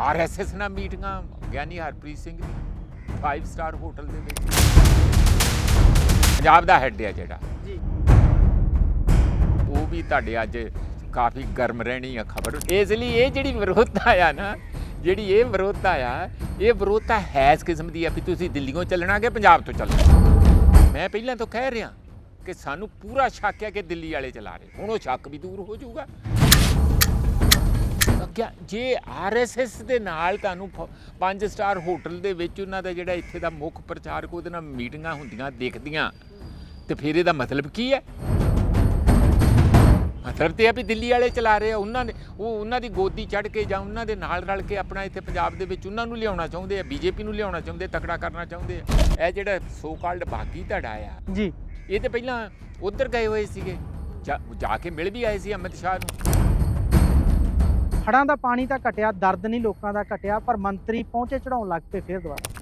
RSS ਨਾਲ ਮੀਟਿੰਗਾਂ ਗਿਆਨੀ ਹਰਪ੍ਰੀਤ ਸਿੰਘ ਦੀ। 5 ਸਟਾਰ ਹੋਟਲ ਦੇ ਵਿੱਚ। ਪੰਜਾਬ ਦਾ ਹੈੱਡ ਆ ਜਿਹੜਾ। ਜੀ। ਉਹ ਵੀ ਤੁਹਾਡੇ ਅੱਜ ਕਾਫੀ ਗਰਮ ਰਹਿਣੀ ਆ ਖਬਰ। ਇਸ ਲਈ ਇਹ ਜਿਹੜੀ ਵਿਰੋਧਤਾ ਆ ਨਾ ਜਿਹੜੀ ਇਹ ਵਿਰੋਧਤਾ ਆ ਇਹ ਵਿਰੋਧਤਾ ਹੈ ਇਸ ਕਿਸਮ ਦੀ ਆ ਵੀ ਤੁਸੀਂ ਦਿੱਲੀੋਂ ਚੱਲਣਾ ਕਿ ਪੰਜਾਬ ਤੋਂ ਚੱਲਣਾ। ਮੈਂ ਪਹਿਲਾਂ ਤੋਂ ਕਹਿ ਰਿਹਾ ਕਿ ਸਾਨੂੰ ਪੂਰਾ ਸ਼ੱਕ ਹੈ ਕਿ ਦਿੱਲੀ ਵਾਲੇ ਚਲਾ ਰਹੇ। ਹੁਣ ਉਹ ਸ਼ੱਕ ਵੀ ਦੂਰ ਹੋ ਜਾਊਗਾ। ਕਿਆ ਜੇ ਆਰਐਸਐਸ ਦੇ ਨਾਲ ਤੁਹਾਨੂੰ 5 ਸਟਾਰ ਹੋਟਲ ਦੇ ਵਿੱਚ ਉਹਨਾਂ ਦਾ ਜਿਹੜਾ ਇੱਥੇ ਦਾ ਮੁੱਖ ਪ੍ਰਚਾਰਕ ਉਹਦੇ ਨਾਲ ਮੀਟਿੰਗਾਂ ਹੁੰਦੀਆਂ ਦੇਖਦੀਆਂ ਤੇ ਫਿਰ ਇਹਦਾ ਮਤਲਬ ਕੀ ਹੈ? ਮਤਲਬ ਤੇ ਆ ਵੀ ਦਿੱਲੀ ਵਾਲੇ ਚਲਾ ਰਹੇ ਆ ਉਹਨਾਂ ਨੇ ਉਹ ਉਹਨਾਂ ਦੀ ਗੋਦੀ ਚੜ ਕੇ ਜਾਂ ਉਹਨਾਂ ਦੇ ਨਾਲ ਰਲ ਕੇ ਆਪਣਾ ਇੱਥੇ ਪੰਜਾਬ ਦੇ ਵਿੱਚ ਉਹਨਾਂ ਨੂੰ ਲਿਆਉਣਾ ਚਾਹੁੰਦੇ ਆ ਬੀਜੇਪੀ ਨੂੰ ਲਿਆਉਣਾ ਚਾਹੁੰਦੇ ਤਕੜਾ ਕਰਨਾ ਚਾਹੁੰਦੇ ਆ। ਇਹ ਜਿਹੜਾ ਸੋ ਕਾਲਡ ਬਾਗੀ ਧੜਾ ਆ। ਜੀ। ਇਹ ਤੇ ਪਹਿਲਾਂ ਉਧਰ ਗਏ ਹੋਏ ਸੀਗੇ। ਜਾ ਕੇ ਮਿਲ ਵੀ ਆਏ ਸੀ ਅਮਿਤ ਸ਼ਾਹ ਨੂੰ। ਹੜਾਂ ਦਾ ਪਾਣੀ ਤਾਂ ਘਟਿਆ, ਦਰਦ ਨਹੀਂ ਲੋਕਾਂ ਦਾ ਘਟਿਆ, ਪਰ ਮੰਤਰੀ ਪਹੁੰਚੇ ਚੜਾਉਣ ਲੱਗ ਪਏ ਫਿਰ ਦੁਬਾਰਾ।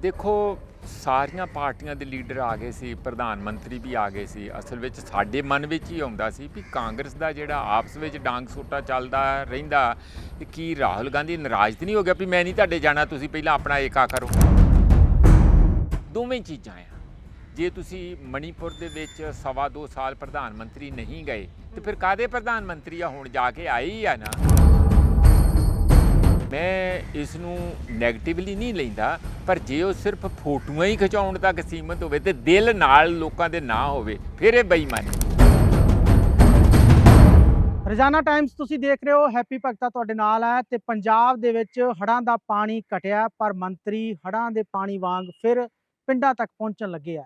ਦੇਖੋ, ਸਾਰੀਆਂ ਪਾਰਟੀਆਂ ਦੇ ਲੀਡਰ ਆ ਗਏ ਸੀ, ਪ੍ਰਧਾਨ ਮੰਤਰੀ ਵੀ ਆ ਗਏ ਸੀ। ਅਸਲ ਵਿੱਚ ਸਾਡੇ ਮਨ ਵਿੱਚ ਹੀ ਆਉਂਦਾ ਸੀ ਵੀ ਕਾਂਗਰਸ ਦਾ ਜਿਹੜਾ ਆਪਸ ਵਿੱਚ ਡਾਂਗ ਸੋਟਾ ਚੱਲਦਾ ਰਹਿੰਦਾ ਇਹ ਕੀ ਰਾਹੁਲ ਗਾਂਧੀ ਨਾਰਾਜ਼ ਤਾਂ ਨਹੀਂ ਹੋ ਗਿਆ ਵੀ ਮੈਂ ਨਹੀਂ ਤੁਹਾਡੇ ਜਾਣਾ, ਤੁਸੀਂ ਪਹਿਲਾਂ ਆਪਣਾ ਏਕਾ ਕਰੋ। ਦੋਵੇਂ ਚੀਜ਼ਾਂ ਆ। ਜੇ ਤੁਸੀਂ ਮਣੀਪੁਰ ਦੇ ਵਿੱਚ ਸਵਾ ਦੋ ਸਾਲ ਪ੍ਰਧਾਨ ਮੰਤਰੀ ਨਹੀਂ ਗਏ, ਤੇ ਫਿਰ ਕਾਦੇ ਪ੍ਰਧਾਨ ਮੰਤਰੀ ਆ? ਹੁਣ ਜਾ ਕੇ ਆਏ ਆ ਨਾ। ਮੈਂ ਇਸ ਨੂੰ 네ਗੇਟਿਵਲੀ ਨਹੀਂ ਲੈਂਦਾ, ਪਰ ਜੇ ਉਹ ਸਿਰਫ ਫੋਟੋਆਂ ਹੀ ਖਿਚਾਉਣ ਤੱਕ ਸੀਮਤ ਹੋਵੇ ਤੇ ਦਿਲ ਨਾਲ ਲੋਕਾਂ ਦੇ ਨਾ ਹੋਵੇ, ਫਿਰ ਇਹ ਬੇਈਮਾਨੀ। ਰੋਜ਼ਾਨਾ ਟਾਈਮਸ ਤੁਸੀਂ ਦੇਖ ਰਹੇ ਹੋ, ਹੈਪੀ ਭਗਤਾ ਤੁਹਾਡੇ ਨਾਲ ਹੈ ਤੇ ਪੰਜਾਬ ਦੇ ਵਿੱਚ ਹੜਾਂ ਦਾ ਪਾਣੀ ਘਟਿਆ, ਪਰ ਮੰਤਰੀ ਹੜਾਂ ਦੇ ਪਾਣੀ ਵਾਂਗ ਫਿਰ ਪਿੰਡਾਂ ਤੱਕ ਪਹੁੰਚਣ ਲੱਗੇ ਆ।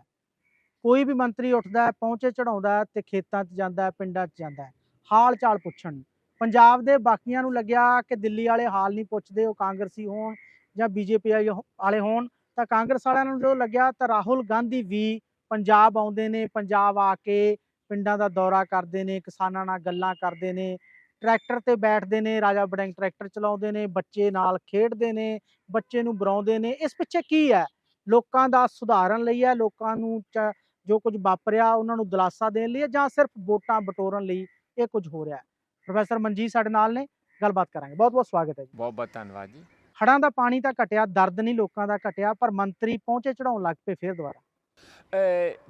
ਕੋਈ ਵੀ ਮੰਤਰੀ ਉੱਠਦਾ ਹੈ, ਪਹੁੰਚੇ ਚੜਾਉਂਦਾ ਹੈ ਤੇ ਖੇਤਾਂ 'ਚ ਜਾਂਦਾ ਹੈ, ਪਿੰਡਾਂ 'ਚ ਜਾਂਦਾ ਹੈ। ਹਾਲ ਚਾਲ ਪੁੱਛਣ। ਪੰਜਾਬ ਦੇ ਬਾਕੀਆਂ ਨੂੰ ਲੱਗਿਆ ਕਿ ਦਿੱਲੀ ਵਾਲੇ ਹਾਲ ਨਹੀਂ ਪੁੱਛਦੇ, ਉਹ ਕਾਂਗਰਸੀ ਹੋਣ ਜਾਂ ਬੀਜੇਪੀ ਵਾਲੇ ਹੋਣ, ਤਾਂ ਕਾਂਗਰਸ ਵਾਲਿਆਂ ਨੂੰ ਜਦੋਂ ਲੱਗਿਆ ਤਾਂ ਰਾਹੁਲ ਗਾਂਧੀ ਵੀ ਪੰਜਾਬ ਆਉਂਦੇ ਨੇ, ਪੰਜਾਬ ਆ ਕੇ ਪਿੰਡਾਂ ਦਾ ਦੌਰਾ ਕਰਦੇ ਨੇ, ਕਿਸਾਨਾਂ ਨਾਲ ਗੱਲਾਂ ਕਰਦੇ ਨੇ, ਟਰੈਕਟਰ ਤੇ ਬੈਠਦੇ ਨੇ, ਰਾਜਾ ਵੜਿੰਗ ਟਰੈਕਟਰ ਚਲਾਉਂਦੇ ਨੇ, ਬੱਚੇ ਨਾਲ ਖੇਡਦੇ ਨੇ, ਬੱਚੇ ਨੂੰ ਬੁਲਾਉਂਦੇ ਨੇ। ਇਸ ਪਿੱਛੇ ਕੀ ਹੈ? ਲੋਕਾਂ ਦਾ ਸੁਧਾਰਨ ਲਈ ਹੈ, ਲੋਕਾਂ ਨੂੰ ਚ- ਜੋ ਕੁਝ ਵਾਪਰਿਆ ਉਹਨਾਂ ਨੂੰ ਦਿਲਾਸਾ ਦੇਣ ਲਈ ਜਾਂ ਸਿਰਫ ਵੋਟਾਂ ਬਟੋਰਨ ਲਈ ਇਹ ਕੁਝ ਹੋ ਰਿਹਾ ਹੈ। ਪ੍ਰੋਫੈਸਰ ਮਨਜੀਤ ਸਾਡੇ ਨਾਲ ਨੇ ਗੱਲਬਾਤ ਕਰਾਂਗੇ। ਬਹੁਤ ਬਹੁਤ ਸਵਾਗਤ ਹੈ ਜੀ। ਬਹੁਤ ਬਹੁਤ ਧੰਨਵਾਦ ਜੀ। ਹੜਾਂ ਦਾ ਪਾਣੀ ਤਾਂ ਘਟਿਆ ਦਰਦ ਨਹੀਂ ਲੋਕਾਂ ਦਾ ਘਟਿਆ ਪਰ ਮੰਤਰੀ ਪਹੁੰਚੇ ਚੜਾਉਣ ਲੱਗ ਪਏ ਫਿਰ ਦੁਬਾਰਾ।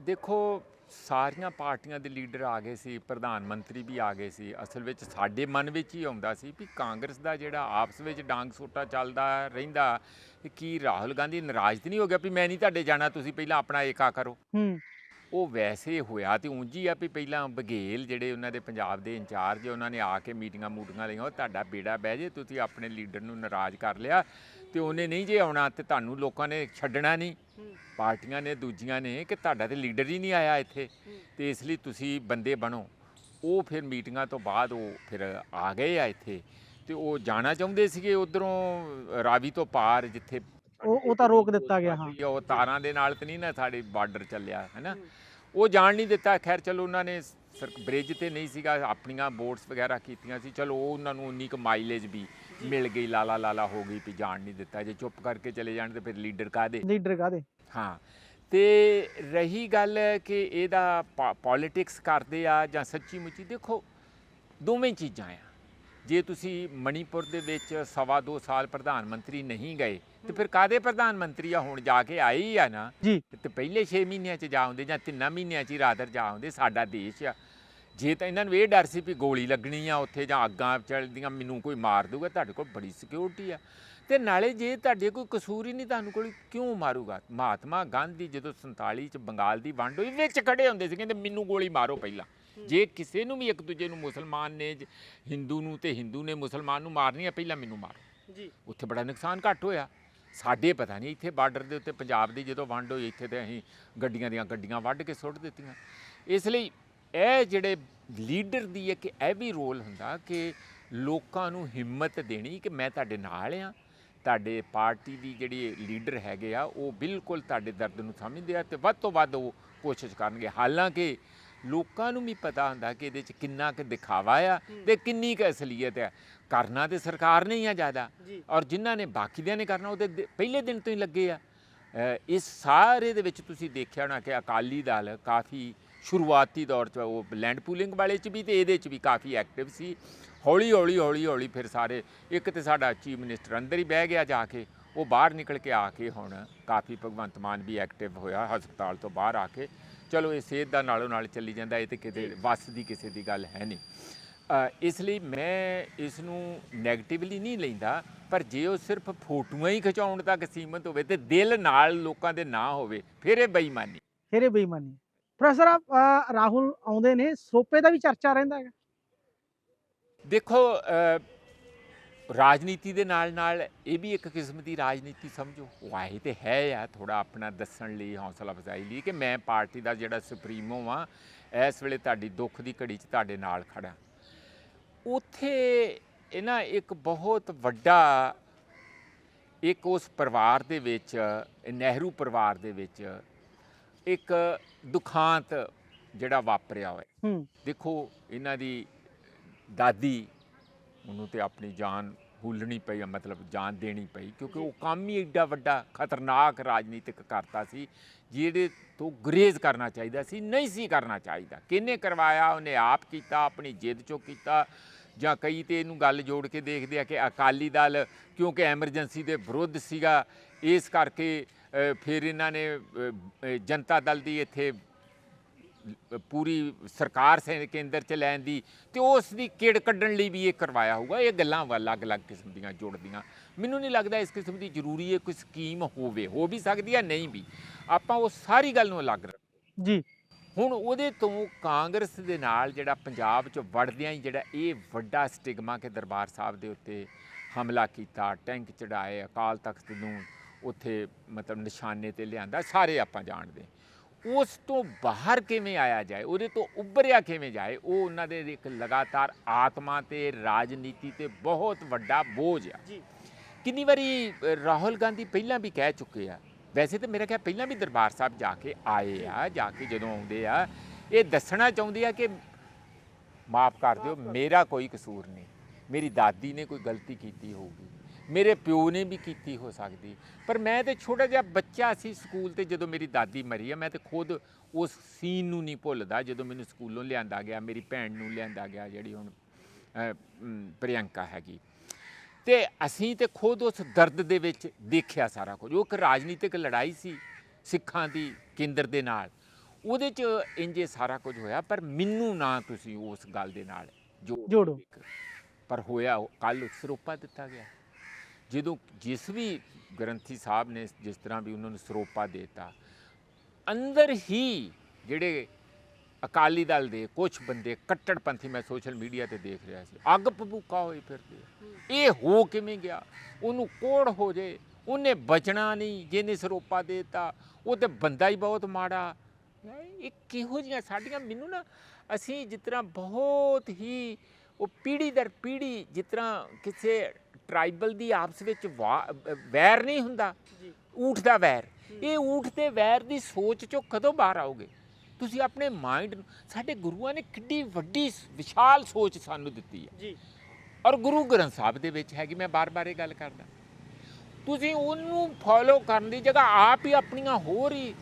ਦੇਖੋ ਸਾਰੀਆਂ ਪਾਰਟੀਆਂ ਦੇ ਲੀਡਰ ਆ ਗਏ ਸੀ ਪ੍ਰਧਾਨ ਮੰਤਰੀ ਵੀ ਆ ਗਏ ਸੀ। ਅਸਲ ਵਿੱਚ ਸਾਡੇ ਮਨ ਵਿੱਚ ਹੀ ਆਉਂਦਾ ਸੀ ਵੀ ਕਾਂਗਰਸ ਦਾ ਜਿਹੜਾ ਆਪਸ ਵਿੱਚ ਡਾਂਗ ਸੋਟਾ ਚੱਲਦਾ ਰਹਿੰਦਾ ਕੀ ਰਾਹੁਲ ਗਾਂਧੀ ਨਾਰਾਜ਼ ਨਹੀਂ ਹੋ ਗਿਆ ਵੀ ਮੈਂ ਨਹੀਂ ਤੁਹਾਡੇ ਜਾਣਾ ਤੁਸੀਂ ਪਹਿਲਾਂ ਆਪਣਾ ਏਕਾ ਕਰੋ। ਹੂੰ। ਉਹ ਵੈਸੇ ਹੋਇਆ ਤੇ ਉਂਝ ਹੀ ਆ ਵੀ ਪਹਿਲਾਂ ਬਘੇਲ ਜਿਹੜੇ ਉਹਨਾਂ ਦੇ ਪੰਜਾਬ ਦੇ ਇੰਚਾਰਜ ਉਹਨਾਂ ਨੇ ਆ ਕੇ ਮੀਟਿੰਗਾਂ ਮੂਟਿੰਗਾਂ ਲਈਆਂ, ਉਹ ਤੁਹਾਡਾ ਬੇੜਾ ਬਹਿ ਜੇ, ਤੁਸੀਂ ਆਪਣੇ ਲੀਡਰ ਨੂੰ ਨਾਰਾਜ਼ ਕਰ ਲਿਆ ਤੇ ਉਹਨੇ ਨਹੀਂ ਜੇ ਆਉਣਾ ਤੇ ਤੁਹਾਨੂੰ ਲੋਕਾਂ ਨੇ ਛੱਡਣਾ ਨਹੀਂ। ਪਾਰਟੀਆਂ ਨੇ, ਦੂਜੀਆਂ ਨੇ ਕਿ ਤੁਹਾਡਾ ਤੇ ਲੀਡਰ ਹੀ ਨਹੀਂ ਆਇਆ ਇੱਥੇ ਤੇ ਇਸ ਲਈ ਤੁਸੀਂ ਬੰਦੇ ਬਣੋ। ਉਹ ਫਿਰ ਮੀਟਿੰਗਾਂ ਤੋਂ ਬਾਅਦ ਉਹ ਫਿਰ ਆ ਗਏ ਆ ਇੱਥੇ ਤੇ ਉਹ ਜਾਣਾ ਚਾਹੁੰਦੇ ਸੀਗੇ ਉਧਰੋਂ ਰਾਵੀ ਤੋਂ ਪਾਰ ਜਿੱਥੇ ਉਹ ਉਹ ਤਾਂ ਰੋਕ ਦਿੱਤਾ ਗਿਆ ਹਾਂ। ਉਹ ਤਾਰਾਂ ਦੇ ਨਾਲ ਤੇ ਨਹੀਂ ਨਾ ਸਾਡੇ ਬਾਰਡਰ ਚੱਲਿਆ ਹੈਨਾ? ਉਹ ਜਾਣ ਨਹੀਂ ਦਿੱਤਾ ਖੈਰ ਚਲੋ ਉਹਨਾਂ ਨੇ ਸਰ ਬ੍ਰਿਜ ਤੇ ਨਹੀਂ ਸੀਗਾ ਆਪਣੀਆਂ ਬੋਟਸ ਵਗੈਰਾ ਕੀਤੀਆਂ ਸੀ ਚਲੋ ਉਹ ਉਹਨਾਂ ਨੂੰ ਉਨੀ ਕੁ ਮਾਈਲੇਜ ਵੀ ਮਿਲ ਗਈ ਲਾਲਾ ਲਾਲਾ ਹੋ ਗਈ ਵੀ ਜਾਣ ਨਹੀਂ ਦਿੱਤਾ ਜੇ ਚੁੱਪ ਕਰਕੇ ਚਲੇ ਜਾਣ ਤੇ ਫਿਰ ਲੀਡਰ ਕਾਦੇ ਲੀਡਰ ਕਾਦੇ ਹਾਂ ਤੇ ਰਹੀ ਗੱਲ ਕਿ ਇਹਦਾ ਪੋਲਿਟਿਕਸ ਕਰਦੇ ਆ ਜਾਂ ਸੱਚੀ ਮੁੱਚੀ ਦੇਖੋ ਦੋਵੇਂ ਚੀਜ਼ਾਂ ਆ। ਜੇ ਤੁਸੀਂ ਮਣੀਪੁਰ ਦੇ ਵਿੱਚ ਸਵਾ ਦੋ ਸਾਲ ਪ੍ਰਧਾਨ ਮੰਤਰੀ ਨਹੀਂ ਗਏ ਤੇ ਫਿਰ ਕਾਦੇ ਪ੍ਰਧਾਨ ਮੰਤਰੀ ਆ? ਹੁਣ ਜਾ ਕੇ ਹੀ ਆ ਨਾ। ਜੀ। ਤੇ ਪਹਿਲੇ 6 ਮਹੀਨਿਆਂ ਚ ਜਾਉਂਦੇ ਜਾਂ ਤਿੰਨਾਂ ਮਹੀਨਿਆਂ ਚ ਹੀ ਰਾਦਰ ਜਾਉਂਦੇ ਸਾਡਾ ਦੇਸ਼ ਆ। ਜੇ ਤਾਂ ਇਹਨਾਂ ਨੂੰ ਇਹ ਡਰ ਸੀ ਵੀ ਗੋਲੀ ਲੱਗਣੀ ਆ ਉੱਥੇ ਜਾਂ ਅੱਗਾਂ ਚੱਲਦੀਆਂ ਮੈਨੂੰ ਕੋਈ ਮਾਰ ਦੂਗਾ ਤੁਹਾਡੇ ਕੋਲ ਬੜੀ ਸਿਕਿਉਰਿਟੀ ਆ। ਤੇ ਨਾਲੇ ਜੇ ਤੁਹਾਡੇ ਕੋਈ ਕਸੂਰ ਹੀ ਨਹੀਂ ਤੁਹਾਨੂੰ ਕੋਲ ਕਿਉਂ ਮਾਰੂਗਾ? ਮਹਾਤਮਾ ਗਾਂਧੀ ਜਦੋਂ 47 ਚ ਬੰਗਾਲ ਦੀ ਵੰਡ ਹੋਈ ਵਿੱਚ ਖੜੇ ਹੁੰਦੇ ਸੀ ਕਹਿੰਦੇ ਮੈਨੂੰ ਗੋਲੀ ਮਾਰੋ ਪਹਿਲਾਂ। ਜੇ ਕਿਸੇ ਨੂੰ ਵੀ ਇੱਕ ਦੂਜੇ ਨੂੰ ਮੁਸਲਮਾਨ ਨੇ ਹਿੰਦੂ ਨੂੰ ਤੇ ਹਿੰਦੂ ਨੇ ਮੁਸਲਮਾਨ ਨੂੰ ਮਾਰਨੀ ਆ ਪਹਿਲਾਂ ਮੈਨੂੰ ਮਾਰੋ। ਜੀ। ਉੱਥੇ ਬੜਾ ਨੁਕਸਾਨ ਘੱਟ ਹੋਇਆ। ਸਾਡੇ ਪਤਾ ਨਹੀਂ ਇੱਥੇ ਬਾਰਡਰ ਦੇ ਉੱਤੇ ਪੰਜਾਬ ਦੀ ਜਦੋਂ ਵੰਡ ਹੋਈ ਇੱਥੇ ਤੇ ਅਸੀਂ ਗੱਡੀਆਂ ਦੀਆਂ ਗੱਡੀਆਂ ਵੱਢ ਕੇ ਸੁੱਟ ਦਿੱਤੀਆਂ। ਇਸ ਲਈ ਇਹ ਜਿਹੜੇ ਲੀਡਰ ਦੀ ਇੱਕ ਇਹ ਵੀ ਰੋਲ ਹੁੰਦਾ ਕਿ ਲੋਕਾਂ ਨੂੰ ਹਿੰਮਤ ਦੇਣੀ ਕਿ ਮੈਂ ਤੁਹਾਡੇ ਨਾਲ ਆ ਤੁਹਾਡੇ ਪਾਰਟੀ ਦੀ ਜਿਹੜੀ ਲੀਡਰ ਹੈਗੇ ਆ ਉਹ ਬਿਲਕੁਲ ਤੁਹਾਡੇ ਦਰਦ ਨੂੰ ਸਮਝਦੇ ਆ ਤੇ ਵੱਧ ਤੋਂ ਵੱਧ ਉਹ ਕੋਸ਼ਿਸ਼ ਕਰਨਗੇ। ਹਾਲਾਂਕਿ ਲੋਕਾਂ ਨੂੰ ਵੀ ਪਤਾ ਹੁੰਦਾ ਕਿ ਇਹਦੇ 'ਚ ਕਿੰਨਾ ਕੁ ਦਿਖਾਵਾ ਆ ਤੇ ਕਿੰਨੀ ਕੁ ਅਸਲੀਅਤ ਹੈ ਕਰਨਾ ਤੇ ਸਰਕਾਰ ਨੇ ਹੀ ਆ ਜ਼ਿਆਦਾ। ਔਰ ਜਿਨ੍ਹਾਂ ਨੇ ਬਾਕੀ ਦਿਆਂ ਨੇ ਕਰਨਾ ਉਹਦੇ ਦੇ- ਪਹਿਲੇ ਦਿਨ ਤੋਂ ਹੀ ਲੱਗੇ ਆ। ਇਸ ਸਾਰੇ ਦੇ ਵਿੱਚ ਤੁਸੀਂ ਦੇਖਿਆ ਹੋਣਾ ਕਿ ਅਕਾਲੀ ਦਲ ਕਾਫੀ ਸ਼ੁਰੂਆਤੀ ਦੌਰ 'ਚ ਉਹ ਲੈਂਡ ਪੂਲਿੰਗ ਵਾਲੇ 'ਚ ਵੀ ਤੇ ਇਹਦੇ 'ਚ ਵੀ ਕਾਫੀ ਐਕਟਿਵ ਸੀ। ਹੌਲੀ ਹੌਲੀ ਹੌਲੀ ਹੌਲੀ ਫਿਰ ਸਾਰੇ ਇੱਕ ਤੇ ਸਾਡਾ ਚੀਫ ਮਿਨਿਸਟਰ ਅੰਦਰ ਹੀ ਬਹਿ ਗਿਆ ਜਾ ਕੇ ਉਹ ਬਾਹਰ ਨਿਕਲ ਕੇ ਆ ਕੇ ਹੁਣ ਕਾਫੀ ਭਗਵੰਤ ਮਾਨ ਵੀ ਐਕਟਿਵ ਹੋਇਆ ਹਸਪਤਾਲ ਤੋਂ ਬਾਹਰ ਆ ਕੇ। ਚਲੋ ਇਹ ਸਿਹਤ ਦਾ ਨਾਲੋਂ ਨਾਲ ਚੱਲੀ ਜਾਂਦਾ ਇਹ ਤੇ ਕਿਤੇ ਵੱਸ ਦੀ ਕਿਸੇ ਦੀ ਗੱਲ ਹੈ ਨਹੀਂ। ਇਸ ਲਈ ਮੈਂ ਇਸ ਨੂੰ ਨੈਗੇਟਿਵਲੀ ਨਹੀਂ ਲੈਂਦਾ ਪਰ ਜੇ ਉਹ ਸਿਰਫ ਫੋਟੋਆਂ ਹੀ ਖਿਚਾਉਣ ਤੱਕ ਸੀਮਤ ਹੋਵੇ ਤੇ ਦਿਲ ਨਾਲ ਲੋਕਾਂ ਦੇ ਨਾ ਹੋਵੇ ਫਿਰ ਇਹ ਬੇਈਮਾਨੀ ਫਿਰ ਇਹ ਬੇਈਮਾਨੀ ਪ੍ਰੋਫੈਸਰ ਰਾਹੁਲ ਆਉਂਦੇ ਨੇ ਸਰੋਪੇ ਦਾ ਵੀ ਚਰਚਾ ਰਹਿੰਦਾ ਹੈਗਾ। ਦੇਖੋ ਰਾਜਨੀਤੀ ਦੇ ਨਾਲ ਨਾਲ ਇਹ ਵੀ ਇੱਕ ਕਿਸਮ ਦੀ ਰਾਜਨੀਤੀ ਸਮਝੋ। ਉਹ ਆਏ ਤੇ ਹੈ ਆ ਥੋੜਾ ਆਪਣਾ ਦੱਸਣ ਲਈ ਹੌਸਲਾ ਅਫਜ਼ਾਈ ਲਈ ਕਿ ਮੈਂ ਪਾਰਟੀ ਦਾ ਜਿਹੜਾ ਸੁਪਰੀਮੋ ਆ ਇਸ ਵੇਲੇ ਤੁਹਾਡੀ ਦੁੱਖ ਦੀ ਘੜੀ 'ਚ ਤੁਹਾਡੇ ਨਾਲ ਖੜਾ ਉੱਥੇ ਇਹ ਨਾ ਇੱਕ ਬਹੁਤ ਵੱਡਾ ਇੱਕ ਉਸ ਪਰਿਵਾਰ ਦੇ ਵਿੱਚ ਨਹਿਰੂ ਪਰਿਵਾਰ ਦੇ ਵਿੱਚ ਇੱਕ ਦੁਖਾਂਤ ਜਿਹੜਾ ਵਾਪਰਿਆ ਹੋਇਆ। ਦੇਖੋ ਇਹਨਾਂ ਦੀ ਦਾਦੀ ਉਹਨੂੰ ਤੇ ਆਪਣੀ ਜਾਨ ਭੁੱਲਣੀ ਪਈ ਮਤਲਬ ਜਾਨ ਦੇਣੀ ਪਈ ਕਿਉਂਕਿ ਉਹ ਕੰਮ ਹੀ ਐਡਾ ਵੱਡਾ ਖਤਰਨਾਕ ਰਾਜਨੀਤਿਕ ਕਰਤਾ ਸੀ ਜਿਹੜੇ ਤੋਂ ਗਰੇਜ਼ ਕਰਨਾ ਚਾਹੀਦਾ ਸੀ ਨਹੀਂ ਸੀ ਕਰਨਾ ਚਾਹੀਦਾ। ਕਿਹਨੇ ਕਰਵਾਇਆ? ਉਹਨੇ ਆਪ ਕੀਤਾ ਆਪਣੀ ਜਿੱਦ ਚੋਂ ਕੀਤਾ। ਜਾਂ ਕਈ ਤੇ ਇਹਨੂੰ ਗੱਲ ਜੋੜ ਕੇ ਦੇਖਦੇ ਆ ਕਿ ਅਕਾਲੀ ਦਲ ਕਿਉਂਕਿ ਐਮਰਜੈਂਸੀ ਦੇ ਵਿਰੁੱਧ ਸੀਗਾ ਇਸ ਕਰਕੇ ਫਿਰ ਇਹਨਾਂ ਨੇ ਜਨਤਾ ਦਲ ਦੀ ਇੱਥੇ ਪੂਰੀ ਸਰਕਾਰ ਸੇ ਕੇਂਦਰ ਚ ਲੈਣ ਦੀ ਤੇ ਉਸ ਦੀ ਕਿੜ ਕੱਢਣ ਲਈ ਵੀ ਇਹ ਕਰਵਾਇਆ ਹੋਊਗਾ। ਇਹ ਗੱਲਾਂ ਵਾ ਅਲੱਗ-ਅਲੱਗ ਕਿਸਮ ਦੀਆਂ ਜੁੜਦੀਆਂ। ਮੈਨੂੰ ਨਹੀਂ ਲੱਗਦਾ ਇਸ ਕਿਸਮ ਦੀ ਜ਼ਰੂਰੀ ਹੈ ਕੋਈ ਸਕੀਮ ਹੋਵੇ। ਹੋ ਵੀ ਸਕਦੀ ਹੈ ਨਹੀਂ ਵੀ। ਆਪਾਂ ਉਹ ਸਾਰੀ ਗੱਲ ਨੂੰ ਅਲੱਗ ਜੀ। ਹੁਣ ਉਹਦੇ ਤੋਂ ਕਾਂਗਰਸ ਦੇ ਨਾਲ ਜਿਹੜਾ ਪੰਜਾਬ 'ਚ ਵੜਦਿਆਂ ਹੀ ਜਿਹੜਾ ਇਹ ਵੱਡਾ ਸਟਿਗਮਾ ਕਿ ਦਰਬਾਰ ਸਾਹਿਬ ਦੇ ਉੱਤੇ ਹਮਲਾ ਕੀਤਾ ਟੈਂਕ ਚੜਾਏ ਅਕਾਲ ਤਖਤ ਨੂੰ ਉੱਥੇ ਮਤਲਬ ਨਿਸ਼ਾਨੇ ਤੇ ਲਿਆਂਦਾ ਸਾਰੇ ਆਪਾਂ ਜਾਣਦੇ ਉਸ ਤੋਂ ਬਾਹਰ ਕਿਵੇਂ ਆਇਆ ਜਾਏ ਉਹਦੇ ਤੋਂ ਉੱਭਰਿਆ ਕਿਵੇਂ ਜਾਏ ਉਹ ਉਹਨਾਂ ਦੇ ਇੱਕ ਲਗਾਤਾਰ ਆਤਮਾ ਤੇ ਰਾਜਨੀਤੀ ਤੇ ਬਹੁਤ ਵੱਡਾ ਬੋਝ ਆ। ਜੀ। ਕਿੰਨੀ ਵਾਰੀ ਰਾਹੁਲ ਗਾਂਧੀ ਪਹਿਲਾਂ ਵੀ ਕਹਿ ਚੁੱਕੇ ਆ ਵੈਸੇ ਤਾਂ ਮੇਰਾ ਖਿਆਲ ਪਹਿਲਾਂ ਵੀ ਦਰਬਾਰ ਸਾਹਿਬ ਜਾ ਕੇ ਆਏ ਆ ਜਾ ਕੇ ਜਦੋਂ ਆਉਂਦੇ ਆ ਇਹ ਦੱਸਣਾ ਚਾਹੁੰਦੇ ਆ ਕਿ ਮਾਫ ਕਰ ਦਿਓ ਮੇਰਾ ਕੋਈ ਕਸੂਰ ਨਹੀਂ ਮੇਰੀ ਦਾਦੀ ਨੇ ਕੋਈ ਗਲਤੀ ਕੀਤੀ ਹੋਊਗੀ। ਮੇਰੇ ਪਿਓ ਨੇ ਵੀ ਕੀਤੀ ਹੋ ਸਕਦੀ। ਪਰ ਮੈਂ ਤੇ ਛੋਟਾ ਜਿਹਾ ਬੱਚਾ ਸੀ ਸਕੂਲ ਤੇ ਜਦੋਂ ਮੇਰੀ ਦਾਦੀ ਮਰੀ ਆ ਮੈਂ ਤੇ ਖੁਦ ਉਸ ਸੀਨ ਨੂੰ ਨਹੀਂ ਭੁੱਲਦਾ ਜਦੋਂ ਮੈਨੂੰ ਸਕੂਲੋਂ ਲਿਆਂਦਾ ਗਿਆ ਮੇਰੀ ਭੈਣ ਨੂੰ ਲਿਆਂਦਾ ਗਿਆ ਜਿਹੜੀ ਹੁਣ ਪ੍ਰਿਯੰਕਾ ਹੈਗੀ। ਤੇ ਅਸੀਂ ਤੇ ਖੁਦ ਉਸ ਦਰਦ ਦੇ ਵਿੱਚ ਦੇਖਿਆ ਸਾਰਾ ਕੁਝ। ਉਹ ਇੱਕ ਰਾਜਨੀਤਿਕ ਲੜਾਈ ਸੀ ਸਿੱਖਾਂ ਦੀ ਕੇਂਦਰ ਦੇ ਨਾਲ। ਉਹਦੇ ਚ ਇੰਜੇ ਸਾਰਾ ਕੁਝ ਹੋਇਆ ਪਰ ਮੈਨੂੰ ਨਾ ਤੁਸੀਂ ਉਸ ਗੱਲ ਦੇ ਨਾਲ ਜੋੜੋ ਜੋੜੋ। ਪਰ ਹੋਇਆ ਕੱਲ ਸਰੋਪਾ ਦਿੱਤਾ ਗਿਆ। ਜਦੋਂ ਜਿਸ ਵੀ ਗ੍ਰੰਥੀ ਸਾਹਿਬ ਨੇ ਜਿਸ ਤਰ੍ਹਾਂ ਵੀ ਉਹਨਾਂ ਨੂੰ ਸਰੋਪਾ ਦਿੱਤਾ ਅੰਦਰ ਹੀ ਜਿਹੜੇ ਅਕਾਲੀ ਦਲ ਦੇ ਕੁਝ ਬੰਦੇ ਕੱਟੜਪੰਥੀ ਮੈਂ ਸੋਸ਼ਲ ਮੀਡੀਆ ਤੇ ਦੇਖ ਰਿਹਾ ਸੀ ਅੱਗ ਪਬੂਕਾ ਹੋਏ ਫਿਰਦੇ। ਇਹ ਹੋ ਕਿਵੇਂ ਗਿਆ? ਉਹਨੂੰ ਕੋੜ ਹੋ ਜੇ? ਉਹਨੇ ਬਚਣਾ ਨਹੀਂ ਜਿਹਨੇ ਸਰੋਪਾ ਦੇਤਾ ਉਹ ਤੇ ਬੰਦਾ ਹੀ ਬਹੁਤ ਮਾੜਾ। ਇਹ ਕਿਹੋ ਜੀਆਂ ਸਾਡੀਆਂ ਮੈਨੂੰ ਨਾ ਅਸੀਂ ਜਿਸ ਤਰ੍ਹਾਂ ਬਹੁਤ ਹੀ ਉਹ ਪੀੜੀ ਦਰ ਪੀੜੀ ਜਿਸ ਤਰ੍ਹਾਂ ਕਿਸੇ ਟ੍ਰਾਈਬਲ ਦੀ ਆਪਸ ਵਿੱਚ ਵੈਰ ਨਹੀਂ ਹੁੰਦਾ। ਊਠ ਦਾ ਵੈਰ। ਇਹ ਊਠ ਤੇ ਵੈਰ ਦੀ ਸੋਚ ਚੋਂ ਕਦੋਂ ਬਾਹਰ ਆਓਗੇ? ਤੁਸੀਂ ਆਪਣੇ ਮਾਈਂਡ ਸਾਡੇ ਗੁਰੂਆਂ ਨੇ ਕਿੱਡੀ ਵੱਡੀ ਵਿਸ਼ਾਲ ਸੋਚ ਸਾਨੂੰ ਦਿੱਤੀ ਹੈ ਜੀ। ਔਰ ਗੁਰੂ ਗ੍ਰੰਥ ਸਾਹਿਬ ਦੇ ਵਿੱਚ ਹੈਗੀ ਮੈਂ ਬਾਰ-ਬਾਰ ਇਹ ਗੱਲ ਕਰਦਾ। ਤੁਸੀਂ ਉਹਨੂੰ ਫੋਲੋ ਕਰਨ ਦੀ ਜਗ੍ਹਾ ਆਪ ਹੀ ਆਪਣੀਆਂ ਹੋਰ ਹੀ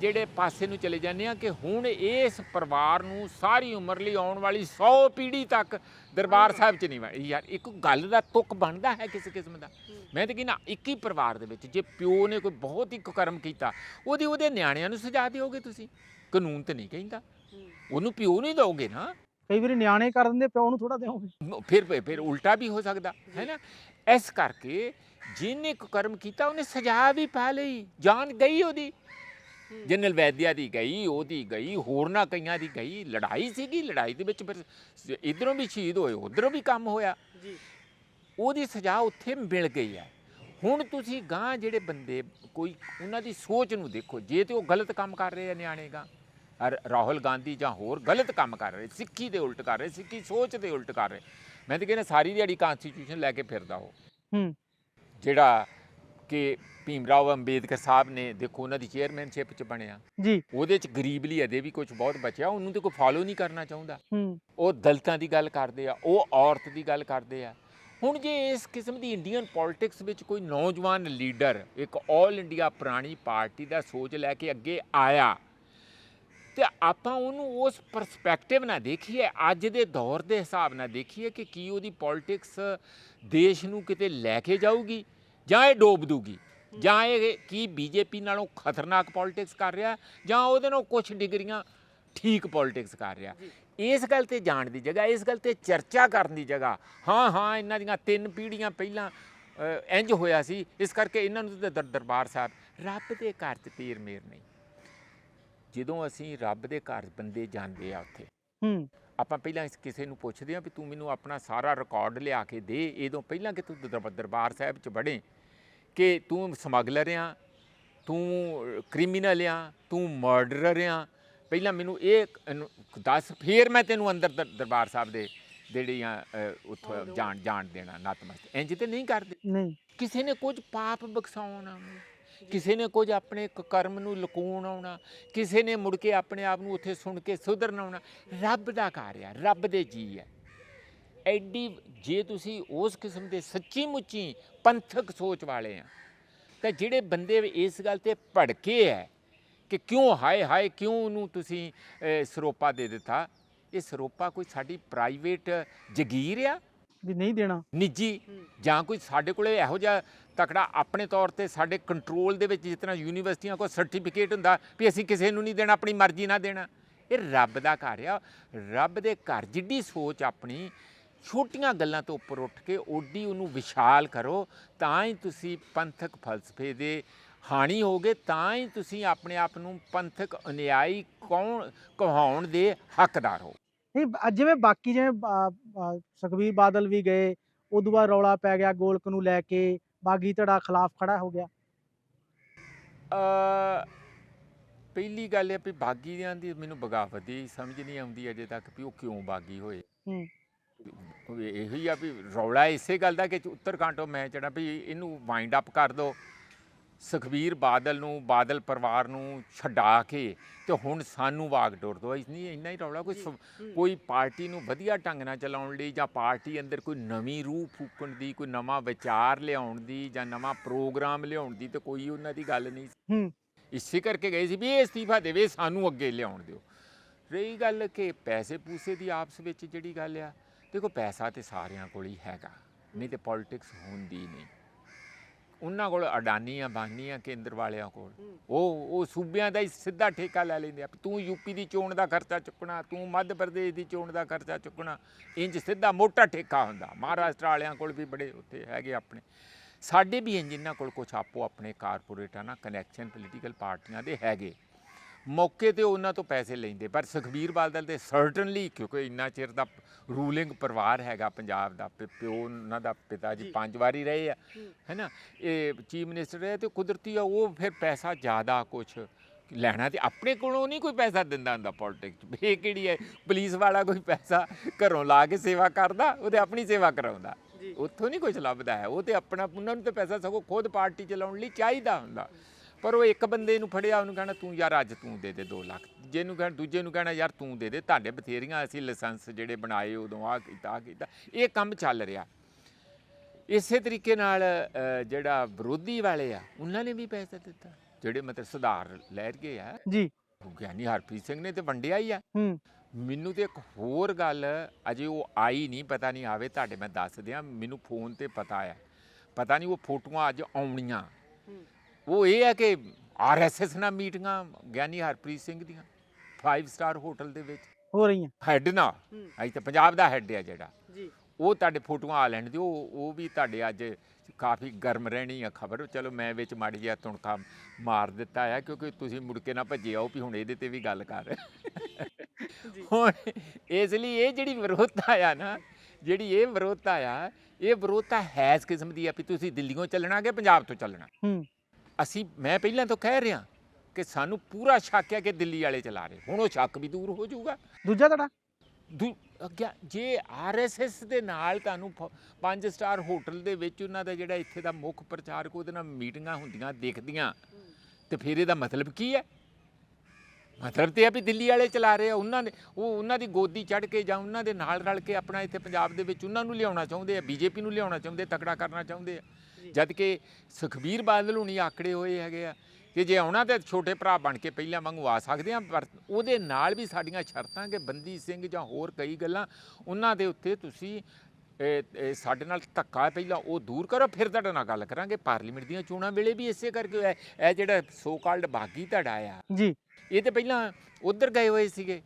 ਜਿਹੜੇ ਪਾਸੇ ਨੂੰ ਚਲੇ ਜਾਂਦੇ ਆ ਕਿ ਹੁਣ ਇਸ ਪਰਿਵਾਰ ਨੂੰ ਸਾਰੀ ਉਮਰ ਲਈ ਆਉਣ ਵਾਲੀ 100 ਪੀੜ੍ਹੀ ਤੱਕ ਦਰਬਾਰ ਸਾਹਿਬ 'ਚ ਨਹੀਂ ਵੜ ਯਾਰ ਇੱਕ ਗੱਲ ਦਾ ਤੁਕ ਬਣਦਾ ਹੈ ਕਿਸੇ ਕਿਸਮ ਦਾ। ਮੈਂ ਤਾਂ ਕਹਿੰਦਾ ਇੱਕ ਹੀ ਪਰਿਵਾਰ ਦੇ ਵਿੱਚ ਜੇ ਪਿਓ ਨੇ ਕੋਈ ਬਹੁਤ ਹੀ ਕੁਕਰਮ ਕੀਤਾ ਉਹਦੀ ਉਹਦੇ ਨਿਆਣਿਆਂ ਨੂੰ ਸਜ਼ਾ ਦਿਓਗੇ ਤੁਸੀਂ? ਕਾਨੂੰਨ ਤੇ ਨਹੀਂ ਕਹਿੰਦਾ। ਉਹਨੂੰ ਪਿਓ ਨਹੀਂ ਦਿਓਗੇ ਨਾ। ਕਈ ਵਾਰੀ ਨਿਆਣੇ ਕਰ ਦਿੰਦੇ ਪਿਓ ਨੂੰ ਥੋੜਾ ਦਿਓਗੇ। ਮ- ਫਿਰ ਫਿਰ ਉਲਟਾ ਵੀ ਹੋ ਸਕਦਾ ਹੈ ਨਾ? ਇਸ ਕਰਕੇ ਜਿਹਨੇ ਕੁਕਰਮ ਕੀਤਾ ਉਹਨੇ ਸਜ਼ਾ ਵੀ ਪਾ ਲਈ। ਜਾਨ ਗਈ ਉਹਦੀ। ਜਨਰਲ ਵੈਦਿਆ ਦੀ ਗਈ ਉਹਦੀ ਗਈ ਹੋਰਨਾਂ ਕਈਆਂ ਦੀ ਗਈ ਲੜਾਈ ਸੀਗੀ ਲੜਾਈ ਦੇ ਵਿੱਚ ਫਿਰ ਇੱਧਰੋਂ ਵੀ ਸ਼ਹੀਦ ਹੋਏ ਉਧਰੋਂ ਵੀ ਕੰਮ ਹੋਇਆ। ਜੀ। ਉਹਦੀ ਸਜ਼ਾ ਉੱਥੇ ਮਿਲ ਗਈ ਹੈ। ਹੁਣ ਤੁਸੀਂ ਗਾਂ ਜਿਹੜੇ ਬੰਦੇ ਕੋਈ ਉਹਨਾਂ ਦੀ ਸੋਚ ਨੂੰ ਦੇਖੋ ਜੇ ਤੇ ਉਹ ਗਲਤ ਕੰਮ ਕਰ ਰਹੇ ਆ ਨਿਆਣੇ ਗਾਂ ਅਰ ਰਾਹੁਲ ਗਾਂਧੀ ਜਾਂ ਹੋਰ ਗਲਤ ਕੰਮ ਕਰ ਰਹੇ ਸਿੱਖੀ ਦੇ ਉਲਟ ਕਰ ਰਹੇ ਸਿੱਖੀ ਸੋਚ ਦੇ ਉਲਟ ਕਰ ਰਹੇ। ਮੈਂ ਤਾਂ ਕਹਿੰਦਾ ਸਾਰੀ ਦਿਹਾੜੀ ਕਨਸਟੀਟਿਊਸ਼ਨ ਲੈ ਕੇ ਫਿਰਦਾ ਉਹ। ਹੂੰ। ਜਿਹੜਾ ਕਿ ਭੀਮ ਰਾਓ ਅੰਬੇਦਕਰ ਸਾਹਿਬ ਨੇ ਦੇਖੋ ਉਹਨਾਂ ਦੀ ਚੇਅਰਮੈਨਸ਼ਿਪ 'ਚ ਬਣਿਆ। ਜੀ। ਉਹਦੇ 'ਚ ਗਰੀਬ ਲਈ ਅਜੇ ਵੀ ਕੁਝ ਬਹੁਤ ਬਚਿਆ ਉਹਨੂੰ ਤੇ ਕੋਈ ਫਾਲੋ ਨਹੀਂ ਕਰਨਾ ਚਾਹੁੰਦਾ। ਉਹ ਦਲਿਤਾਂ ਦੀ ਗੱਲ ਕਰਦੇ ਆ ਉਹ ਔਰਤ ਦੀ ਗੱਲ ਕਰਦੇ ਆ। ਹੁਣ ਜੇ ਇਸ ਕਿਸਮ ਦੀ ਇੰਡੀਅਨ ਪੋਲਿਟਿਕਸ ਵਿੱਚ ਕੋਈ ਨੌਜਵਾਨ ਲੀਡਰ ਇੱਕ 올 ਇੰਡੀਆ ਪੁਰਾਣੀ ਪਾਰਟੀ ਦਾ ਸੋਚ ਲੈ ਕੇ ਅੱਗੇ ਆਇਆ ਤੇ ਆਪਾਂ ਉਹਨੂੰ ਉਸ ਪਰਸਪੈਕਟਿਵ ਨਾਲ ਦੇਖੀਏ ਅੱਜ ਦੇ ਦੌਰ ਦੇ ਹਿਸਾਬ ਨਾਲ ਦੇਖੀਏ ਕਿ ਕੀ ਉਹਦੀ ਪੋਲਿਟਿਕਸ ਦੇਸ਼ ਨੂੰ ਕਿਤੇ ਲੈ ਕੇ ਜਾਊਗੀ। ਜਾਂ ਇਹ ਡੋਬ ਦੂਗੀ ਜਾਂ ਇਹ ਕੀ ਬੀਜੇਪੀ ਨਾਲੋਂ ਖਤਰਨਾਕ ਪੋਲਿਟਿਕਸ ਕਰ ਰਿਹਾ ਜਾਂ ਉਹਦੇ ਨਾਲੋਂ ਕੁਝ ਡਿਗਰੀਆਂ ਠੀਕ ਪੋਲਿਟਿਕਸ ਕਰ ਰਿਹਾ। ਇਸ ਗੱਲ ਤੇ ਜਾਣ ਦੀ ਜਗ੍ਹਾ ਇਸ ਗੱਲ ਤੇ ਚਰਚਾ ਕਰਨ ਦੀ ਜਗ੍ਹਾ ਹਾਂ ਹਾਂ ਇਹਨਾਂ ਦੀਆਂ ਤਿੰਨ ਪੀੜ੍ਹੀਆਂ ਪਹਿਲਾਂ ਇੰਜ ਹੋਇਆ ਸੀ ਇਸ ਕਰਕੇ ਇਹਨਾਂ ਨੂੰ ਤੇ ਦਰ- ਦਰਬਾਰ ਸਾਹਿਬ ਰੱਬ ਦੇ ਘਰ 'ਚ ਤੀਰ ਮੇਰ ਨਹੀਂ। ਜਦੋਂ ਅਸੀਂ ਰੱਬ ਦੇ ਘਰ ਬੰਦੇ ਜਾਂਦੇ ਆ ਉੱਥੇ ਹੂੰ। ਆਪਾਂ ਪਹਿਲਾਂ ਇਸ ਕਿਸੇ ਨੂੰ ਪੁੱਛਦੇ ਆ ਵੀ ਤੂੰ ਮੈਨੂੰ ਆਪਣਾ ਸਾਰਾ ਰਿਕਾਰਡ ਲਿਆ ਕੇ ਦੇ ਇਹਦੋਂ ਪਹਿਲਾਂ ਕਿ ਤੂੰ ਦਰ- ਦਰਬਾਰ ਸਾਹਿਬ 'ਚ ਵੜੇ ਕਿ ਤੂੰ ਸਮਗਲਰ ਆ ਤੂੰ ਕ੍ਰਿਮੀਨਲ ਆ ਤੂੰ ਮਰਡਰਰ ਆ। ਪਹਿਲਾਂ ਮੈਨੂੰ ਇਹ ਦੱਸ ਫੇਰ ਮੈਂ ਤੈਨੂੰ ਅੰਦਰ ਦਰ- ਦਰਬਾਰ ਸਾਹਿਬ ਦੇ ਜਿਹੜੀਆਂ ਅ, ਉੱਥੋਂ ਜਾਣ ਜਾਣ ਦੇਣਾ ਨਤਮਸਤ ਇੰਜ ਤੇ ਨਹੀਂ ਕਰਦੇ? ਨਹੀਂ। ਕਿਸੇ ਨੇ ਕੁਝ ਪਾਪ ਬਖਸ਼ਾਉਣ? ਕਿਸੇ ਨੇ ਕੁਝ ਆਪਣੇ ਕਰਮ ਨੂੰ ਲਕੂਣ ਆਉਣਾ, ਕਿਸੇ ਨੇ ਮੁੜ ਕੇ ਆਪਣੇ ਆਪ ਨੂੰ ਉੱਥੇ ਸੁਣ ਕੇ ਸੁਧਰਨ ਆਉਣਾ, ਰੱਬ ਦਾ ਘਰ ਆ, ਰੱਬ ਦੇ ਜੀ ਹੈ ਐਡੀ ਜੇ ਤੁਸੀਂ ਉਸ ਕਿਸਮ ਦੇ ਸੱਚੀ ਮੁੱਚੀ ਪੰਥਕ ਸੋਚ ਵਾਲੇ ਆ, ਤਾਂ ਜਿਹੜੇ ਬੰਦੇ ਇਸ ਗੱਲ ਤੇ ਭੜਕੇ ਹੈ ਕਿ ਕਿਉਂ ਹਾਏ ਹਾਏ, ਕਿਉਂ ਉਹਨੂੰ ਤੁਸੀਂ ਸਰੋਪਾ ਦੇ ਦਿੱਤਾ? ਇਹ ਸਰੋਪਾ ਕੋਈ ਸਾਡੀ ਪ੍ਰਾਈਵੇਟ ਜਗੀਰ ਆ? ਵੀ ਨਹੀਂ ਦੇਣਾ। ਨਿੱਜੀ ਜਾਂ ਕੋਈ ਸਾਡੇ ਕੋਲੇ ਇਹੋ ਜਿਹਾ ਤਕੜਾ ਆਪਣੇ ਤੌਰ ਤੇ ਸਾਡੇ ਕੰਟਰੋਲ ਦੇ ਵਿੱਚ ਜਿਸ ਤਰ੍ਹਾਂ ਯੂਨੀਵਰਸਿਟੀਆਂ ਕੋਲ ਸਰਟੀਫਿਕੇਟ ਹੁੰਦਾ ਵੀ ਅਸੀਂ ਕਿਸੇ ਨੂੰ ਨਹੀਂ ਦੇਣਾ, ਆਪਣੀ ਮਰਜ਼ੀ ਨਾਲ ਦੇਣਾ। ਇਹ ਰੱਬ ਦਾ ਘਰ ਆ। ਰੱਬ ਦੇ ਘਰ ਜਿੱਡੀ ਸੋਚ ਆਪਣੀ, ਛੋਟੀਆਂ ਗੱਲਾਂ ਤੋਂ ਉੱਪਰ ਉੱਠ ਕੇ ਓਡੀ ਉਹਨੂੰ ਵਿਸ਼ਾਲ ਕਰੋ, ਤਾਂ ਹੀ ਤੁਸੀਂ ਪੰਥਕ ਫਲਸਫੇ ਦੇ ਹਾਣੀ ਹੋਗੇ, ਤਾਂ ਹੀ ਤੁਸੀਂ ਆਪਣੇ ਆਪ ਨੂੰ ਪੰਥਕ ਅਨਿਆਈ ਕੌਣ ਕਹਾਉਣ ਦੇ ਹੱਕਦਾਰ ਹੋ ਨਹੀਂ ਬ- ਜਿਵੇਂ ਬਾਕੀ ਜਿਵੇਂ ਸੁਖਬੀਰ ਬਾਦਲ ਵੀ ਗਏ ਉਦੋਂ ਬਾਅਦ ਰੌਲਾ ਪੈ ਗਿਆ ਗੋਲਕ ਨੂੰ ਲੈ ਕੇ ਬਾਗੀ ਧੜਾ ਖਿਲਾਫ ਖੜਾ ਹੋ ਗਿਆ। ਅ ਪਹਿਲੀ ਗੱਲ ਇਹ ਵੀ ਬਾਗੀ ਦਿਆਂ ਦੀ ਮੈਨੂੰ ਬਗਾਵਤ ਦੀ ਸਮਝ ਨਹੀਂ ਆਉਂਦੀ ਅਜੇ ਤੱਕ ਵੀ ਉਹ ਕਿਉਂ ਬਾਗੀ ਹੋਏ। ਹੂੰ। ਇਹੋ ਹੀ ਆ ਵੀ ਰੌਲਾ ਇਸੇ ਗੱਲ ਦਾ ਕਿ ਉੱਤਰਕਾਂਟੋਂ ਮੈਂ ਜਿਹੜਾ ਵੀ ਇਹਨੂੰ ਵਾਈਂਡ ਅਪ ਕਰ ਦੋ। ਸੁਖਬੀਰ ਬਾਦਲ ਨੂੰ ਬਾਦਲ ਪਰਿਵਾਰ ਨੂੰ ਛਡਾ ਕੇ ਤੇ ਹੁਣ ਸਾਨੂੰ ਵਾਗ ਡੋਰ ਦੋ ਨਹੀਂ ਇੰਨਾ ਹੀ ਰੌਲਾ ਕੋਈ ਕੋਈ ਪਾਰਟੀ ਨੂੰ ਵਧੀਆ ਢੰਗ ਨਾਲ ਚਲਾਉਣ ਲਈ ਜਾਂ ਪਾਰਟੀ ਅੰਦਰ ਕੋਈ ਨਵੀਂ ਰੂਹ ਫੂਕਣ ਦੀ ਕੋਈ ਨਵਾਂ ਵਿਚਾਰ ਲਿਆਉਣ ਦੀ ਜਾਂ ਨਵਾਂ ਪ੍ਰੋਗਰਾਮ ਲਿਆਉਣ ਦੀ ਤੇ ਕੋਈ ਉਹਨਾਂ ਦੀ ਗੱਲ ਨਹੀਂ ਸੀ। ਹੂੰ। ਇਸੇ ਕਰਕੇ ਗਏ ਸੀ ਵੀ ਇਹ ਅਸਤੀਫਾ ਦੇਵੇ ਸਾਨੂੰ ਅੱਗੇ ਲਿਆਉਣ ਦਿਓ। ਰਹੀ ਗੱਲ ਕਿ ਪੈਸੇ ਪੂਸੇ ਦੀ ਆਪਸ ਵਿੱਚ ਜਿਹੜੀ ਗੱਲ ਆ ਦੇਖੋ ਪੈਸਾ ਤੇ ਸਾਰਿਆਂ ਕੋਲ ਹੀ ਹੈਗਾ ਨਹੀਂ ਤੇ ਪੋਲਿਟਿਕਸ ਹੁੰਦੀ ਨਹੀਂ। ਉਹਨਾਂ ਕੋਲ ਅਡਾਨੀ ਅੰਬਾਨੀ ਆ ਕੇਂਦਰ ਵਾਲਿਆਂ ਕੋਲ। ਉਹ ਉਹ ਸੂਬਿਆਂ ਦਾ ਹੀ ਸਿੱਧਾ ਠੇਕਾ ਲੈ ਲੈਂਦੇ ਆ। ਤੂੰ ਯੂਪੀ ਦੀ ਚੋਣ ਦਾ ਖਰਚਾ ਚੁੱਕਣਾ ਤੂੰ ਮੱਧ ਪ੍ਰਦੇਸ਼ ਦੀ ਚੋਣ ਦਾ ਖਰਚਾ ਚੁੱਕਣਾ ਇੰਜ ਸਿੱਧਾ ਮੋਟਾ ਠੇਕਾ ਹੁੰਦਾ। ਮਹਾਰਾਸ਼ਟਰ ਵਾਲਿਆਂ ਕੋਲ ਵੀ ਬੜੇ ਉੱਥੇ ਹੈਗੇ ਆਪਣੇ। ਸਾਡੇ ਵੀ ਇੰਜ ਇਹਨਾਂ ਕੋਲ ਕੁਝ ਆਪੋ ਆਪਣੇ ਕਾਰਪੋਰੇਟਾਂ ਨਾਲ ਕਨੈਕਸ਼ਨ ਪੋਲੀਟੀਕਲ ਪਾਰਟੀਆਂ ਦੇ ਹੈਗੇ। ਮੌਕੇ ਤੇ ਉਹਨਾਂ ਤੋਂ ਪੈਸੇ ਲੈਂਦੇ ਪਰ ਸੁਖਬੀਰ ਬਾਦਲ ਤੇ ਸਰਟਨਲੀ ਕਿਉਂਕਿ ਇੰਨਾ ਚਿਰ ਦਾ ਰੂਲਿੰਗ ਪਰਿਵਾਰ ਹੈਗਾ ਪੰਜਾਬ ਦਾ ਪਿਓ ਉਹਨਾਂ ਦਾ ਪਿਤਾ ਜੀ ਪੰਜ ਵਾਰੀ ਰਹੇ ਆ ਹੈਨਾ? ਇਹ ਚੀਫ ਮਿਨਿਸਟਰ ਰਹੇ ਤੇ ਕੁਦਰਤੀ ਆ ਉਹ ਫਿਰ ਪੈਸਾ ਜ਼ਿਆਦਾ ਕੁਛ ਲੈਣਾ ਤੇ ਆਪਣੇ ਕੋਲੋਂ ਨਹੀਂ ਕੋਈ ਪੈਸਾ ਦਿੰਦਾ ਹੁੰਦਾ ਪੋਲਿਟਿਕਸ ਇਹ ਕਿਹੜੀ ਹੈ? ਪੁਲਿਸ ਵਾਲਾ ਕੋਈ ਪੈਸਾ ਘਰੋਂ ਲਾ ਕੇ ਸੇਵਾ ਕਰਦਾ ਉਹਦੇ ਆਪਣੀ ਸੇਵਾ ਕਰਾਉਂਦਾ। ਉੱਥੋਂ ਨਹੀਂ ਕੁਝ ਲੱਭਦਾ ਹੈ ਉਹ ਤੇ ਆਪਣਾ ਉਹਨਾਂ ਨੂੰ ਤੇ ਪੈਸਾ ਸਗੋਂ ਖੁਦ ਪਾਰਟੀ ਚਲਾਉਣ ਲਈ ਚਾਹੀਦਾ ਹੁੰਦਾ। ਪਰ ਉਹ ਇੱਕ ਬੰਦੇ ਨੂੰ ਫੜਿਆ ਉਹਨੂੰ ਕਹਿਣਾ ਤੂੰ ਯਾਰ ਅੱਜ ਤੂੰ ਦੇ ਦੇ 2 ਲੱਖ। ਜਿਹਨੂੰ ਕਹਿਣਾ ਦੂਜੇ ਨੂੰ ਕਹਿਣਾ ਯਾਰ ਤੂੰ ਦੇ ਦੇ ਤੁਹਾਡੇ ਬਥੇਰੀਆਂ ਅਸੀਂ ਲਾਇਸੈਂਸ ਜਿਹੜੇ ਬਣਾਏ ਉਦੋਂ ਆ ਕੀਤਾ ਆ ਕੀਤਾ। ਇਹ ਕੰਮ ਚੱਲ ਰਿਹਾ। ਇਸੇ ਤਰੀਕੇ ਨਾਲ ਜਿਹੜਾ ਵਿਰੋਧੀ ਵਾਲੇ ਆ ਉਹਨਾਂ ਨੇ ਵੀ ਪੈਸਾ ਦਿੱਤਾ ਜਿਹੜੇ ਮਤਲਬ ਸੁਧਾਰ ਲਹਿਰ ਗਏ ਆ। ਜੀ। ਗਿਆਨੀ ਹਰਪ੍ਰੀਤ ਸਿੰਘ ਨੇ ਤੇ ਵੰਡਿਆ ਹੀ ਆ। ਹੂੰ। ਮੈਨੂੰ ਤੇ ਇੱਕ ਹੋਰ ਗੱਲ ਅਜੇ ਉਹ ਆਈ ਨਹੀਂ ਪਤਾ ਨਹੀਂ ਆਵੇ ਤੁਹਾਡੇ ਮੈਂ ਦੱਸ ਦਿਆਂ ਮੈਨੂੰ ਫੋਨ ਤੇ ਪਤਾ ਆ। ਪਤਾ ਨਹੀਂ ਉਹ ਫੋਟੋਆਂ ਅੱਜ ਆਉਣੀਆਂ। ਉਹ ਇਹ ਹੈ ਕਿ ਆਰਐਸਐਸ ਨਾਲ ਮੀਟਿੰਗਾਂ ਗਿਆਨੀ ਹਰਪ੍ਰੀਤ ਸਿੰਘ ਦੀਆਂ 5 ਸਟਾਰ ਹੋਟਲ ਦੇ ਵਿੱਚ। ਹੋ ਰਹੀਆਂ। ਹੈੱਡ ਨਾ ਅਜੇ ਤਾਂ ਪੰਜਾਬ ਦਾ ਹੈੱਡ ਹੈ ਜਿਹੜਾ। ਜੀ। ਉਹ ਤੁਹਾਡੇ ਫੋਟੋਆਂ ਆ ਲੈਣ ਦਿਓ ਉਹ ਉਹ ਵੀ ਤੁਹਾਡੇ ਅੱਜ ਕਾਫੀ ਗਰਮ ਰਹਿਣੀ ਆ ਖਬਰ। ਚਲੋ ਮੈਂ ਵਿੱਚ ਮਾੜੀ ਜਿਹਾ ਤੁਣਕਾ ਮਾਰ ਦਿੱਤਾ ਆ ਕਿਉਂਕਿ ਤੁਸੀਂ ਮੁੜ ਕੇ ਨਾ ਭੱਜੇ ਆਓ ਵੀ ਹੁਣ ਇਹਦੇ ਤੇ ਵੀ ਗੱਲ ਕਰ। ਹੁਣ ਇਸ ਲਈ ਇਹ ਜਿਹੜੀ ਵਿਰੋਧਤਾ ਆ ਨਾ ਜਿਹੜੀ ਇਹ ਵਿਰੋਧਤਾ ਆ ਇਹ ਵਿਰੋਧਤਾ ਹੈ ਇਸ ਕਿਸਮ ਦੀ ਆ ਵੀ ਤੁਸੀਂ ਦਿੱਲੀੋਂ ਚੱਲਣਾ ਕਿ ਪੰਜਾਬ ਤੋਂ ਚੱਲਣਾ? ਹੂੰ। ਅਸੀਂ ਮੈਂ ਪਹਿਲਾਂ ਤੋਂ ਕਹਿ ਰਿਹਾ ਕਿ ਸਾਨੂੰ ਪੂਰਾ ਸ਼ੱਕ ਹੈ ਕਿ ਦਿੱਲੀ ਵਾਲੇ ਚਲਾ ਰਹੇ। ਹੁਣ ਉਹ ਸ਼ੱਕ ਵੀ ਦੂਰ ਹੋ ਜਾਊਗਾ। ਦੂਜਾ ਧੜਾ ਦੂ ਅੱਗੇ ਜੇ ਆਰਐਸਐਸ ਦੇ ਨਾਲ ਤੁਹਾਨੂੰ ਪੰਜ ਸਟਾਰ ਹੋਟਲ ਦੇ ਵਿੱਚ ਉਹਨਾਂ ਦਾ ਜਿਹੜਾ ਇੱਥੇ ਦਾ ਮੁੱਖ ਪ੍ਰਚਾਰਕ ਉਹਦੇ ਨਾਲ ਮੀਟਿੰਗਾਂ ਹੁੰਦੀਆਂ ਦੇਖਦੀਆਂ ਤੇ ਫਿਰ ਇਹਦਾ ਮਤਲਬ ਕੀ ਹੈ? ਮਤਲਬ ਤੇ ਇਹ ਵੀ ਦਿੱਲੀ ਵਾਲੇ ਚਲਾ ਰਹੇ ਆ ਉਹਨਾਂ ਨੇ ਉਹ ਉਹਨਾਂ ਦੀ ਗੋਦੀ ਚੜ੍ਹ ਕੇ ਜਾਂ ਉਹਨਾਂ ਦੇ ਨਾਲ ਰਲ ਕੇ ਆਪਣਾ ਇੱਥੇ ਪੰਜਾਬ ਦੇ ਵਿੱਚ ਉਹਨਾਂ ਨੂੰ ਲਿਆਉਣਾ ਚਾਹੁੰਦੇ ਆ ਬੀਜੇਪੀ ਨੂੰ ਲਿਆਉਣਾ ਚਾਹੁੰਦੇ ਤਕੜਾ ਕਰਨਾ ਚਾਹੁੰਦੇ ਆ। ਜਦ ਕਿ ਸੁਖਬੀਰ ਬਾਦਲ ਹੁਣੀ ਆਕੜੇ ਹੋਏ ਹੈਗੇ ਆ ਕਿ ਜੇ ਆਉਣਾ ਤੇ ਛੋਟੇ ਭਰਾ ਬਣ ਕੇ ਪਹਿਲਾਂ ਵਾਂਗੂ ਆ ਸਕਦੇ ਆ ਪਰ ਉਹਦੇ ਨਾਲ ਵੀ ਸਾਡੀਆਂ ਸ਼ਰਤਾਂ ਕਿ ਬੰਦੀ ਸਿੰਘ ਜਾਂ ਹੋਰ ਕਈ ਗੱਲਾਂ ਉਹਨਾਂ ਦੇ ਉੱਤੇ ਤੁਸੀਂ ਸਾਡੇ ਨਾਲ ਧੱਕਾ ਪਹਿਲਾਂ ਉਹ ਦੂਰ ਕਰੋ ਫਿਰ ਤੁਹਾਡੇ ਨਾਲ ਗੱਲ ਕਰਾਂਗੇ। ਪਾਰਲੀਮੈਂਟ ਦੀਆਂ ਚੋਣਾਂ ਵੇਲੇ ਵੀ ਇਸੇ ਕਰਕੇ ਹੋਇਆ। ਇਹ ਜਿਹੜਾ ਸੋ ਕਾਲਡ ਬਾਗੀ ਧੜਾ ਆ। ਜੀ। ਇਹ ਤੇ ਪਹਿਲਾਂ ਉਧਰ ਗਏ ਹੋਏ ਸੀਗੇ।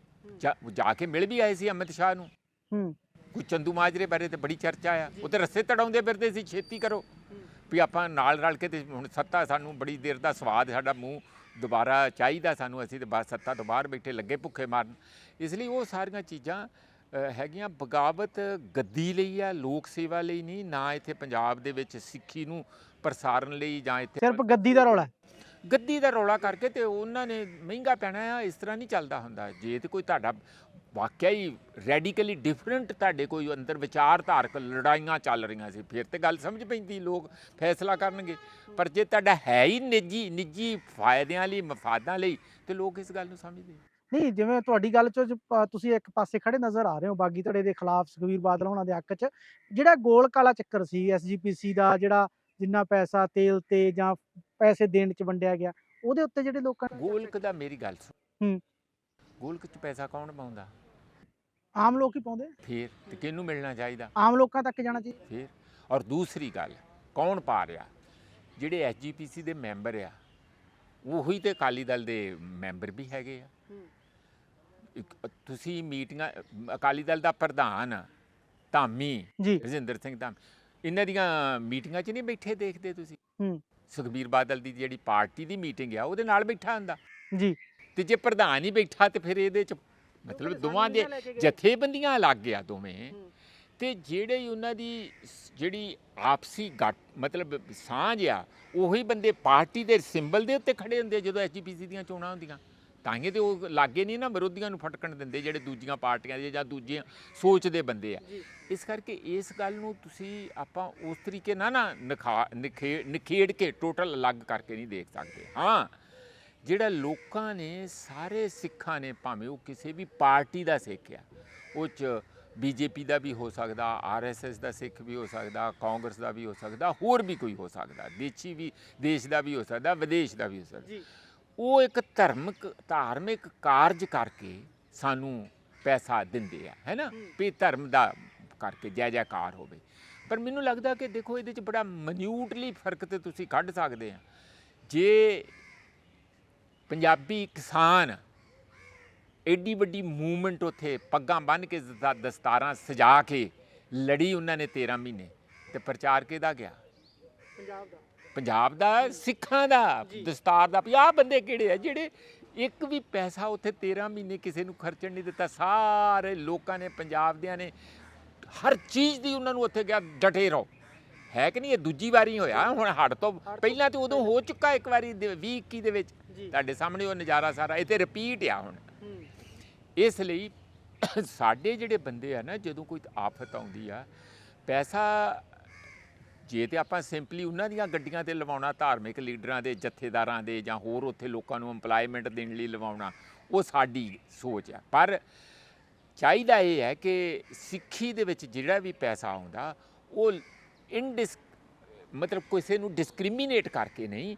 ਜਾ ਕੇ ਮਿਲ ਵੀ ਆਏ ਸੀ ਅਮਿਤ ਸ਼ਾਹ ਨੂੰ। ਹੂੰ। ਕੋਈ ਚੰਦੂ ਮਾਜਰੇ ਬਾਰੇ ਤੇ ਬੜੀ ਚਰਚਾ ਆ। ਉਹ ਤੇ ਰਸਤੇ ਤੜਾਉਂਦੇ ਫਿਰਦੇ ਸੀ ਛੇਤੀ ਕਰੋ। ਵੀ ਆਪਾਂ ਨਾਲ ਰਲ ਕੇ ਤੇ ਹੁਣ ਸੱਤਾ ਸਾਨੂੰ ਬੜੀ ਦੇਰ ਦਾ ਸਵਾਦ ਸਾਡਾ ਮੂੰਹ ਦੁਬਾਰਾ ਚਾਹੀਦਾ ਸਾਨੂੰ ਅਸੀਂ ਤੇ ਬਸ ਸੱਤਾ ਤੋਂ ਬਾਹਰ ਬੈਠੇ ਲੱਗੇ ਭੁੱਖੇ ਮਾਰਨ ਇਸ ਲਈ ਉਹ ਸਾਰੀਆਂ ਚੀਜ਼ਾਂ ਹੈਗੀਆਂ ਬਗਾਵਤ ਗੱਦੀ ਲਈ ਆ ਲੋਕ ਸੇਵਾ ਲਈ ਨਹੀਂ ਨਾ ਇੱਥੇ ਪੰਜਾਬ ਦੇ ਵਿੱਚ ਸਿੱਖੀ ਨੂੰ ਪ੍ਰਸਾਰਨ ਲਈ ਜਾਂ ਇੱਥੇ ਸਿਰਫ ਗੱਦੀ ਦਾ ਰੌਲਾ। ਗੱਦੀ ਦਾ ਰੌਲਾ ਕਰਕੇ ਤੇ ਉਹਨਾਂ ਨੇ ਮਹਿੰਗਾ ਪੈਣਾ ਆ ਇਸ ਤਰ੍ਹਾਂ ਨਹੀਂ ਚੱਲਦਾ ਹੁੰਦਾ ਜੇ ਤੇ ਕੋਈ ਤੁਹਾਡਾ ਵਾਕਿਆ ਹੀ ਰੈਡੀਕਲੀ ਡਿਫਰੈਂਟ ਤੁਹਾਡੇ ਕੋਈ ਅੰਦਰ ਵਿਚਾਰਧਾਰਕ ਲੜਾਈਆਂ ਚੱਲ ਰਹੀਆਂ ਸੀ। ਫਿਰ ਤੇ ਗੱਲ ਸਮਝ ਪੈਂਦੀ ਲੋਕ ਫੈਸਲਾ ਕਰਨਗੇ। ਪਰ ਜੇ ਤੁਹਾਡਾ ਹੈ ਹੀ ਨਿੱਜੀ ਨਿੱਜੀ ਫਾਇਦਿਆਂ ਲਈ ਮਫਾਦਾਂ ਲਈ ਤੇ ਲੋਕ ਇਸ ਗੱਲ ਨੂੰ ਸਮਝਦੇ ਨਹੀਂ ਜਿਵੇਂ ਤੁਹਾਡੀ ਗੱਲ ਚ ਤੁਸੀਂ ਇੱਕ ਪਾਸੇ ਖੜੇ ਨਜ਼ਰ ਆ ਰਹੇ ਹੋ ਬਾਗੀ ਧੜੇ ਦੇ ਖਿਲਾਫ ਸੁਖਵੀਰ ਬਾਦਲ ਹੋਣਾ ਦੇ ਹੱਕ ਚ। ਜਿਹੜਾ ਗੋਲ ਕਾਲਾ ਚੱਕਰ ਸੀ ਐਸਜੀਪੀਸੀ ਦਾ ਜਿਹੜਾ ਜਿੰਨਾ ਪੈਸਾ ਤੇਲ ਤੇ ਜਾਂ ਪੈਸੇ ਦੇਣ ਚ ਵੰਡਿਆ ਗਿਆ ਉਹਦੇ ਉੱਤੇ ਜਿਹੜੇ ਲੋਕਾਂ ਗੋਲਕ ਦਾ ਮੇਰੀ ਗੱਲ ਸੁਣ। ਹੂੰ। ਗੋਲਕ ਚ ਪੈਸਾ ਕੌਣ ਪਾਉਂਦਾ? ਆਮ ਲੋਕ ਹੀ ਪਾਉਂਦੇ। ਫਿਰ ਤੇ ਕਿਹਨੂੰ ਮਿਲਣਾ ਚਾਹੀਦਾ? ਆਮ ਲੋਕਾਂ ਤੱਕ ਜਾਣਾ ਚਾਹੀਦਾ। ਫਿਰ। ਔਰ ਦੂਸਰੀ ਗੱਲ ਕੌਣ ਪਾ ਰਿਹਾ? ਜਿਹੜੇ ਐਸਜੀਪੀਸੀ ਦੇ ਮੈਂਬਰ ਆ ਉਹੀ ਤੇ ਅਕਾਲੀ ਦਲ ਦੇ ਮੈਂਬਰ ਵੀ ਹੈਗੇ ਆ। ਇੱਕ- ਤੁਸੀਂ ਮੀਟਿੰਗਾਂ ਅਕਾਲੀ ਦਲ ਦਾ ਪ੍ਰਧਾਨ ਧਾਮੀ ਜੀ। ਰਜਿੰਦਰ ਸਿੰਘ ਧਾਮੀ ਇਹਨਾਂ ਦੀਆਂ ਮੀਟਿੰਗਾਂ 'ਚ ਨਹੀਂ ਬੈਠੇ ਦੇਖਦੇ ਤੁਸੀਂ? ਹੂੰ। ਸੁਖਬੀਰ ਬਾਦਲ ਦੀ ਜਿਹੜੀ ਪਾਰਟੀ ਦੀ ਮੀਟਿੰਗ ਆ ਉਹਦੇ ਨਾਲ ਬੈਠਾ ਹੁੰਦਾ। ਜੀ। ਤੇ ਜੇ ਪ੍ਰਧਾਨ ਹੀ ਬੈਠਾ ਤੇ ਫਿਰ ਇਹਦੇ 'ਚ ਮਤਲਬ ਦੋਵਾਂ ਦੇ ਜਥੇਬੰਦੀਆਂ ਲੱਗ ਗਿਆ ਦੋਵੇਂ। ਤੇ ਜਿਹੜੇ ਉਹਨਾਂ ਦੀ ਜਿਹੜੀ ਆਪਸੀ ਗੱਟ ਮਤਲਬ ਸਾਂਝ ਆ ਉਹੀ ਬੰਦੇ ਪਾਰਟੀ ਦੇ ਸਿੰਬਲ ਦੇ ਉੱਤੇ ਖੜੇ ਹੁੰਦੇ ਜਦੋਂ ਐਸਜੀਪੀਸੀ ਦੀਆਂ ਚੋਣਾਂ ਹੁੰਦੀਆਂ। ਤਾਂ ਹੀ ਤੇ ਉਹ ਲਾਗੇ ਨਹੀਂ ਨਾ ਵਿਰੋਧੀਆਂ ਨੂੰ ਫਟਕਣ ਦਿੰਦੇ ਜਿਹੜੇ ਦੂਜੀਆਂ ਪਾਰਟੀਆਂ ਦੇ ਜਾਂ ਦੂਜੀਆਂ ਸੋਚ ਦੇ ਬੰਦੇ ਆ। ਇਸ ਕਰਕੇ ਇਸ ਗੱਲ ਨੂੰ ਤੁਸੀਂ ਆਪਾਂ ਉਸ ਤਰੀਕੇ ਨਾਲ ਨਾ ਨਿਖਾ ਨਿਖੇ ਨਿਖੇੜ ਕੇ ਟੋਟਲ ਅਲੱਗ ਕਰਕੇ ਨਹੀਂ ਦੇਖ ਸਕਦੇ। ਹਾਂ। ਜਿਹੜਾ ਲੋਕਾਂ ਨੇ ਸਾਰੇ ਸਿੱਖਾਂ ਨੇ ਭਾਵੇਂ ਉਹ ਕਿਸੇ ਵੀ ਪਾਰਟੀ ਦਾ ਸਿੱਖ ਆ ਉਹ ਚ ਬੀਜੇਪੀ ਦਾ ਵੀ ਹੋ ਸਕਦਾ ਆਰਐਸਐਸ ਦਾ ਸਿੱਖ ਵੀ ਹੋ ਸਕਦਾ ਕਾਂਗਰਸ ਦਾ ਵੀ ਹੋ ਸਕਦਾ ਹੋਰ ਵੀ ਕੋਈ ਹੋ ਸਕਦਾ ਦੇਸ਼ੀ ਵੀ ਦੇਸ਼ ਦਾ ਵੀ ਹੋ ਸਕਦਾ ਵਿਦੇਸ਼ ਦਾ ਵੀ ਹੋ ਸਕਦਾ। ਉਹ ਇੱਕ ਧਰਮਿਕ ਧਾਰਮਿਕ ਕਾਰਜ ਕਰਕੇ ਸਾਨੂੰ ਪੈਸਾ ਦਿੰਦੇ ਆ ਹੈ ਨਾ? ਵੀ ਧਰਮ ਦਾ ਕਰਕੇ ਜੈ ਜੈਕਾਰ ਹੋਵੇ। ਪਰ ਮੈਨੂੰ ਲੱਗਦਾ ਕਿ ਦੇਖੋ ਇਹਦੇ ਚ ਬੜਾ ਮਨਿਊਟਲੀ ਫ਼ਰਕ ਤੇ ਤੁਸੀਂ ਕੱਢ ਸਕਦੇ ਆ। ਜੇ ਪੰਜਾਬੀ ਕਿਸਾਨ ਐਡੀ ਵੱਡੀ ਮੂਵਮੈਂਟ ਉਥੇ ਪੱਗਾਂ ਬੰਨ੍ਹ ਕੇ ਦਸਤਾ- ਦਸਤਾਰਾਂ ਸਜਾ ਕੇ ਲੜੀ ਉਹਨਾਂ ਨੇ 13 ਮਹੀਨੇ ਤੇ ਪ੍ਰਚਾਰ ਕਿਹਦਾ ਗਿਆ? ਪੰਜਾਬ ਦਾ। ਪੰਜਾਬ ਦਾ ਸਿੱਖਾਂ ਦਾ। ਦਸਤਾਰ ਦਾ। 50 ਬੰਦੇ ਕਿਹੜੇ ਆ ਜਿਹੜੇ ਇੱਕ ਵੀ ਪੈਸਾ ਉੱਥੇ 13 ਮਹੀਨੇ ਕਿਸੇ ਨੂੰ ਖਰਚਣ ਨਹੀਂ ਦਿੱਤਾ? ਸਾਰੇ ਲੋਕਾਂ ਨੇ ਪੰਜਾਬ ਦਿਆਂ ਨੇ ਹਰ ਚੀਜ਼ ਦੀ ਉਹਨਾਂ ਨੂੰ ਉੱਥੇ ਗਿਆ ਡਟੇ ਰਹੋ। ਹੈ ਕਿ ਨਹੀਂ? ਇਹ ਦੂਜੀ ਵਾਰੀ ਹੋਇਆ। ਹੁਣ ਹੜ ਤੋਂ ਪਹਿਲਾਂ ਤੇ ਉਦੋਂ ਹੋ ਚੁੱਕਾ ਇੱਕ ਵਾਰੀ 20 21 ਦੇ ਵਿੱਚ। ਤੁਹਾਡੇ ਸਾਹਮਣੇ ਉਹ ਨਜ਼ਾਰਾ ਸਾਰਾ ਇਹ ਤੇ ਰਿਪੀਟ ਆ ਹੁਣ। ਇਸ ਲਈ ਸਾਡੇ ਜਿਹੜੇ ਬੰਦੇ ਆ ਨਾ ਜਦੋਂ ਕੋਈ ਆਫਤ ਆਉਂਦੀ ਆ ਪੈਸਾ ਜੇ ਤੇ ਆਪਾਂ ਸਿੰਪਲੀ ਉਹਨਾਂ ਦੀਆਂ ਗੱਡੀਆਂ ਤੇ ਲਵਾਉਣਾ ਧਾਰਮਿਕ ਲੀਡਰਾਂ ਦੇ ਜਥੇਦਾਰਾਂ ਦੇ ਜਾਂ ਹੋਰ ਉੱਥੇ ਲੋਕਾਂ ਨੂੰ ਏਮਪਲੋਇਮੈਂਟ ਦੇਣ ਲਈ ਲਵਾਉਣਾ ਉਹ ਸਾਡੀ ਸੋਚ ਆ। ਪਰ ਚਾਹੀਦਾ ਇਹ ਹੈ ਕਿ ਸਿੱਖੀ ਦੇ ਵਿੱਚ ਜਿਹੜਾ ਵੀ ਪੈਸਾ ਆਉਂਦਾ ਉਹ ਇਨਡਿਸ ਮਤਲਬ ਕਿਸੇ ਨੂੰ ਡਿਸਕ੍ਰਿਮੀਨੇਟ ਕਰਕੇ ਨਹੀਂ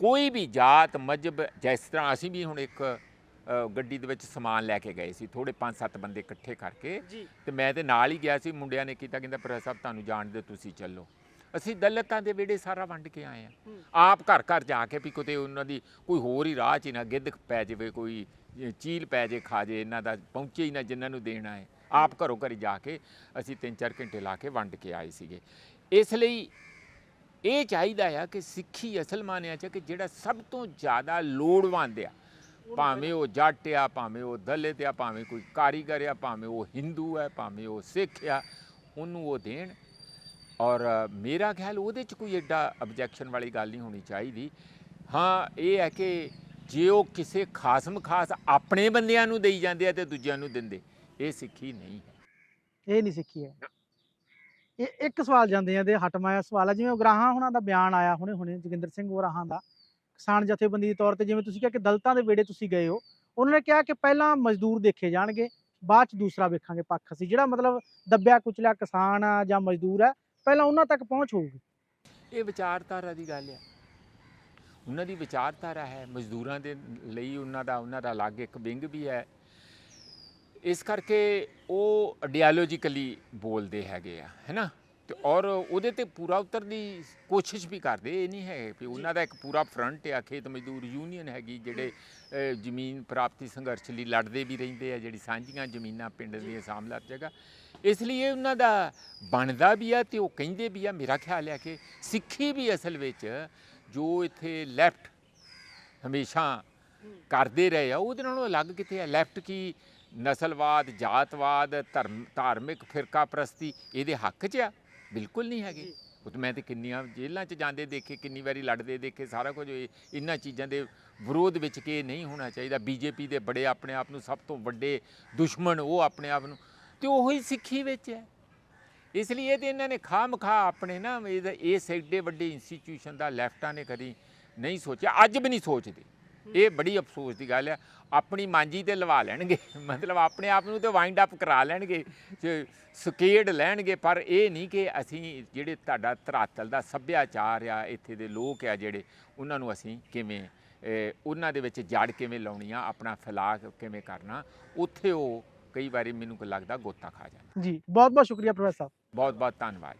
ਕੋਈ ਵੀ ਜਾਤ ਮਜਬ ਜਿਸ ਤਰ੍ਹਾਂ ਅਸੀਂ ਵੀ ਹੁਣ ਇੱਕ ਗੱਡੀ ਦੇ ਵਿੱਚ ਸਮਾਨ ਲੈ ਕੇ ਗਏ ਸੀ ਥੋੜੇ 5-7 ਬੰਦੇ ਇਕੱਠੇ ਕਰਕੇ ਤੇ ਮੈਂ ਤੇ ਨਾਲ ਹੀ ਗਿਆ ਸੀ ਮੁੰਡਿਆਂ ਨੇ ਕੀਤਾ ਕਹਿੰਦਾ ਪ੍ਰੋਫੈਸਰ ਸਾਹਿਬ ਤੁਹਾਨੂੰ ਜਾਣਦੇ ਤੁਸੀਂ ਚੱਲੋ। ਅਸੀਂ ਦਲਤਾਂ ਦੇ ਵਿਹੜੇ ਸਾਰਾ ਵੰਡ ਕੇ ਆਏ ਆ। ਆਪ ਘਰ ਘਰ ਜਾ ਕੇ ਵੀ ਕਿਤੇ ਉਹਨਾਂ ਦੀ ਕੋਈ ਹੋਰ ਹੀ ਰਾਹ 'ਚ ਹੀ ਨਾ ਗਿੱਧ ਪੈ ਜਾਵੇ ਕੋਈ ਚੀਲ ਪੈ ਜੇ ਖਾ ਜੇ ਇਹਨਾਂ ਦਾ ਪਹੁੰਚੇ ਹੀ ਨਾ ਜਿਨ੍ਹਾਂ ਨੂੰ ਦੇਣਾ ਹੈ ਆਪ ਘਰੋਂ ਘਰੀ ਜਾ ਕੇ ਅਸੀਂ 3-4 ਘੰਟੇ ਲਾ ਕੇ ਵੰਡ ਕੇ ਆਏ ਸੀਗੇ। ਇਸ ਲਈ ਇਹ ਚਾਹੀਦਾ ਆ ਕਿ ਸਿੱਖੀ ਅਸਲ ਮਾਨਿਆ ਚ ਕਿ ਜਿਹੜਾ ਸਭ ਤੋਂ ਜ਼ਿਆਦਾ ਲੋੜਵੰਦ ਆ, ਭਾਵੇਂ ਉਹ ਜੱਟ ਆ, ਭਾਵੇਂ ਉਹ ਦਲਿਤ ਆ, ਭਾਵੇਂ ਕੋਈ ਕਾਰੀਗਰ ਆ, ਭਾਵੇਂ ਉਹ ਹਿੰਦੂ ਆ, ਭਾਵੇਂ ਉਹ ਸਿੱਖ ਆ, ਉਹਨੂੰ ਉਹ ਦੇਣ। ਔਰ ਮੇਰਾ ਖਿਆਲ ਉਹਦੇ ਚ ਕੋਈ ਐਡਾ ਆਬਜੈਕਸ਼ਨ ਵਾਲੀ ਗੱਲ ਨਹੀਂ ਹੋਣੀ ਚਾਹੀਦੀ। ਹਾਂ, ਇਹ ਹੈ ਕਿ ਜੇ ਉਹ ਕਿਸੇ ਖਾਸਮ ਖਾਸ ਆਪਣੇ ਬੰਦਿਆਂ ਨੂੰ ਦੇਈ ਜਾਂਦੇ ਆ ਤੇ ਦੂਜਿਆਂ ਨੂੰ ਦਿੰਦੇ, ਇਹ ਸਿੱਖੀ ਨਹੀਂ ਹੈ। ਇਹ ਨਹੀਂ ਸਿੱਖੀ ਹੈ। ਇਹ ਇੱਕ ਸਵਾਲ ਜਾਂਦੇ ਜਾਂਦੇ ਹਟਮਾਇਆ ਸਵਾਲ ਹੈ ਜਿਵੇਂ ਉਗਰਾਹਾਂ ਹੁਣਾਂ ਦਾ ਬਿਆਨ ਆਇਆ ਹੁਣੇ ਹੁਣੇ ਜੋਗਿੰਦਰ ਸਿੰਘ ਉਗਰਾਹਾਂ ਦਾ, ਕਿਸਾਨ ਜਥੇਬੰਦੀ ਦੇ ਤੌਰ ਤੇ ਜਿਵੇਂ ਤੁਸੀਂ ਕਿਹਾ ਕਿ ਦਲਤਾਂ ਦੇ ਵੇੜੇ ਤੁਸੀਂ ਗਏ ਹੋ, ਉਹਨਾਂ ਨੇ ਕਿਹਾ ਕਿ ਪਹਿਲਾਂ ਮਜ਼ਦੂਰ ਦੇਖੇ ਜਾਣਗੇ, ਬਾਅਦ ਚ ਦੂਸਰਾ ਵੇਖਾਂਗੇ ਪੱਖ ਅਸੀਂ, ਜਿਹੜਾ ਮਤਲਬ ਦੱਬਿਆ ਕੁਚਲਿਆ ਕਿਸਾਨ ਆ ਜਾਂ ਮਜ਼ਦੂਰ ਹੈ ਪਹਿਲਾਂ ਉਹਨਾਂ ਤੱਕ ਪਹੁੰਚ ਹੋਊਗੀ। ਇਹ ਵਿਚਾਰਧਾਰਾ ਦੀ ਗੱਲ ਆ। ਉਹਨਾਂ ਦੀ ਵਿਚਾਰਧਾਰਾ ਹੈ, ਮਜ਼ਦੂਰਾਂ ਦੇ ਲਈ ਉਹਨਾਂ ਦਾ ਉਹਨਾਂ ਦਾ ਅਲੱਗ ਇੱਕ ਵਿੰਗ ਵੀ ਹੈ ਇਸ ਕਰਕੇ ਉਹ ਆਈਡੀਓਲੋਜੀਕਲੀ ਬੋਲਦੇ ਹੈਗੇ ਆ ਹੈਨਾ? ਤੇ ਔਰ ਉਹਦੇ ਤੇ ਪੂਰਾ ਉਤਰਨ ਦੀ ਕੋਸ਼ਿਸ਼ ਵੀ ਕਰਦੇ ਇਹ ਨਹੀਂ ਹੈ ਕਿ ਉਹਨਾਂ ਦਾ ਇੱਕ ਪੂਰਾ ਫਰੰਟ ਆ ਖੇਤ ਮਜ਼ਦੂਰ ਯੂਨੀਅਨ ਹੈਗੀ ਜਿਹੜੇ ਜ਼ਮੀਨ ਪ੍ਰਾਪਤੀ ਸੰਘਰਸ਼ ਲਈ ਲੜਦੇ ਵੀ ਰਹਿੰਦੇ ਆ ਜਿਹੜੀ ਸਾਂਝੀਆਂ ਜ਼ਮੀਨਾਂ ਪਿੰਡ ਦੀਆਂ ਸਾਹਮਣੇ ਜਗ੍ਹਾ। ਇਸ ਲਈ ਇਹ ਉਹਨਾਂ ਦਾ ਬਣਦਾ ਵੀ ਆ ਤੇ ਉਹ ਕਹਿੰਦੇ ਵੀ ਆ ਮੇਰਾ ਖਿਆਲ ਹੈ ਕਿ ਸਿੱਖੀ ਵੀ ਅਸਲ ਵਿੱਚ ਜੋ ਇੱਥੇ ਲੈਫਟ ਹਮੇਸ਼ਾ ਕਰਦੇ ਰਹੇ ਆ ਉਹਦੇ ਨਾਲੋਂ ਅਲੱਗ ਕਿਤੇ ਹੈ ਲੈਫਟ ਕੀ ਨਸਲਵਾਦ ਜਾਤਵਾਦ ਧਰਮ ਧਾਰਮਿਕ ਫਿਰਕਾ ਪ੍ਰਸਤੀ ਇਹਦੇ ਹੱਕ 'ਚ ਆ? ਬਿਲਕੁਲ ਨਹੀਂ ਹੈਗੇ। ਉਹ ਤਾਂ ਮੈਂ ਤੇ ਕਿੰਨੀਆਂ ਜੇਲ੍ਹਾਂ 'ਚ ਜਾਂਦੇ ਦੇਖੇ ਕਿੰਨੀ ਵਾਰੀ ਲੜਦੇ ਦੇਖੇ ਸਾਰਾ ਕੁਝ ਇਹ- ਇਹਨਾਂ ਚੀਜ਼ਾਂ ਦੇ ਵਿਰੋਧ ਵਿੱਚ ਕਿ ਇਹ ਨਹੀਂ ਹੋਣਾ ਚਾਹੀਦਾ। ਬੀਜੇਪੀ ਦੇ ਬੜੇ ਆਪਣੇ ਆਪ ਨੂੰ ਸਭ ਤੋਂ ਵੱਡੇ ਦੁਸ਼ਮਣ ਉਹ ਆਪਣੇ ਆਪ ਨੂੰ ਤੇ ਉਹੀ ਸਿੱਖੀ ਵਿੱਚ ਹੈ। ਇਸ ਲਈ ਇਹ ਤੇ ਇਹਨਾਂ ਨੇ ਖਾਮਖਾ ਆਪਣੇ ਨਾ ਇਸ ਐਡੇ ਵੱਡੇ ਇੰਸਟੀਚਿਊਸ਼ਨ ਦਾ ਲੈਫਟਾਂ ਨੇ ਕਦੀ ਨਹੀਂ ਸੋਚਿਆ ਅੱਜ ਵੀ ਨਹੀਂ ਸੋਚਦੇ। ਇਹ ਬੜੀ ਅਫਸੋਸ ਦੀ ਗੱਲ ਹੈ ਆਪਣੀ ਮਾਂਜੀ ਤੇ ਲਵਾ ਲੈਣਗੇ। ਮਤਲਬ ਆਪਣੇ ਆਪ ਨੂੰ ਤੇ ਵਾਈਂਡ ਅਪ ਕਰਾ ਲੈਣਗੇ ਸਕੇਡ ਲੈਣਗੇ। ਪਰ ਇਹ ਨਹੀਂ ਕਿ ਅਸੀਂ ਜਿਹੜੇ ਤੁਹਾਡਾ ਧਰਾਤਲ ਦਾ ਸੱਭਿਆਚਾਰ ਆ ਇੱਥੇ ਦੇ ਲੋਕ ਆ ਜਿਹੜੇ ਉਹਨਾਂ ਨੂੰ ਅਸੀਂ ਕਿਵੇਂ ਉਹਨਾਂ ਦੇ ਵਿੱਚ ਜੜ ਕਿਵੇਂ ਲਾਉਣੀ ਆ ਆਪਣਾ ਫੈਲਾਅ ਕਿਵੇਂ ਕਰਨਾ ਉੱਥੇ ਉਹ ਕਈ ਵਾਰੀ ਮੈਨੂੰ ਲੱਗਦਾ ਗੋਤਾ ਖਾ ਜਾਂਦੇ। ਜੀ ਬਹੁਤ ਬਹੁਤ ਸ਼ੁਕਰੀਆ ਪ੍ਰੋਫੈਸਰ ਸਾਹਿਬ। ਬਹੁਤ ਬਹੁਤ ਧੰਨਵਾਦ।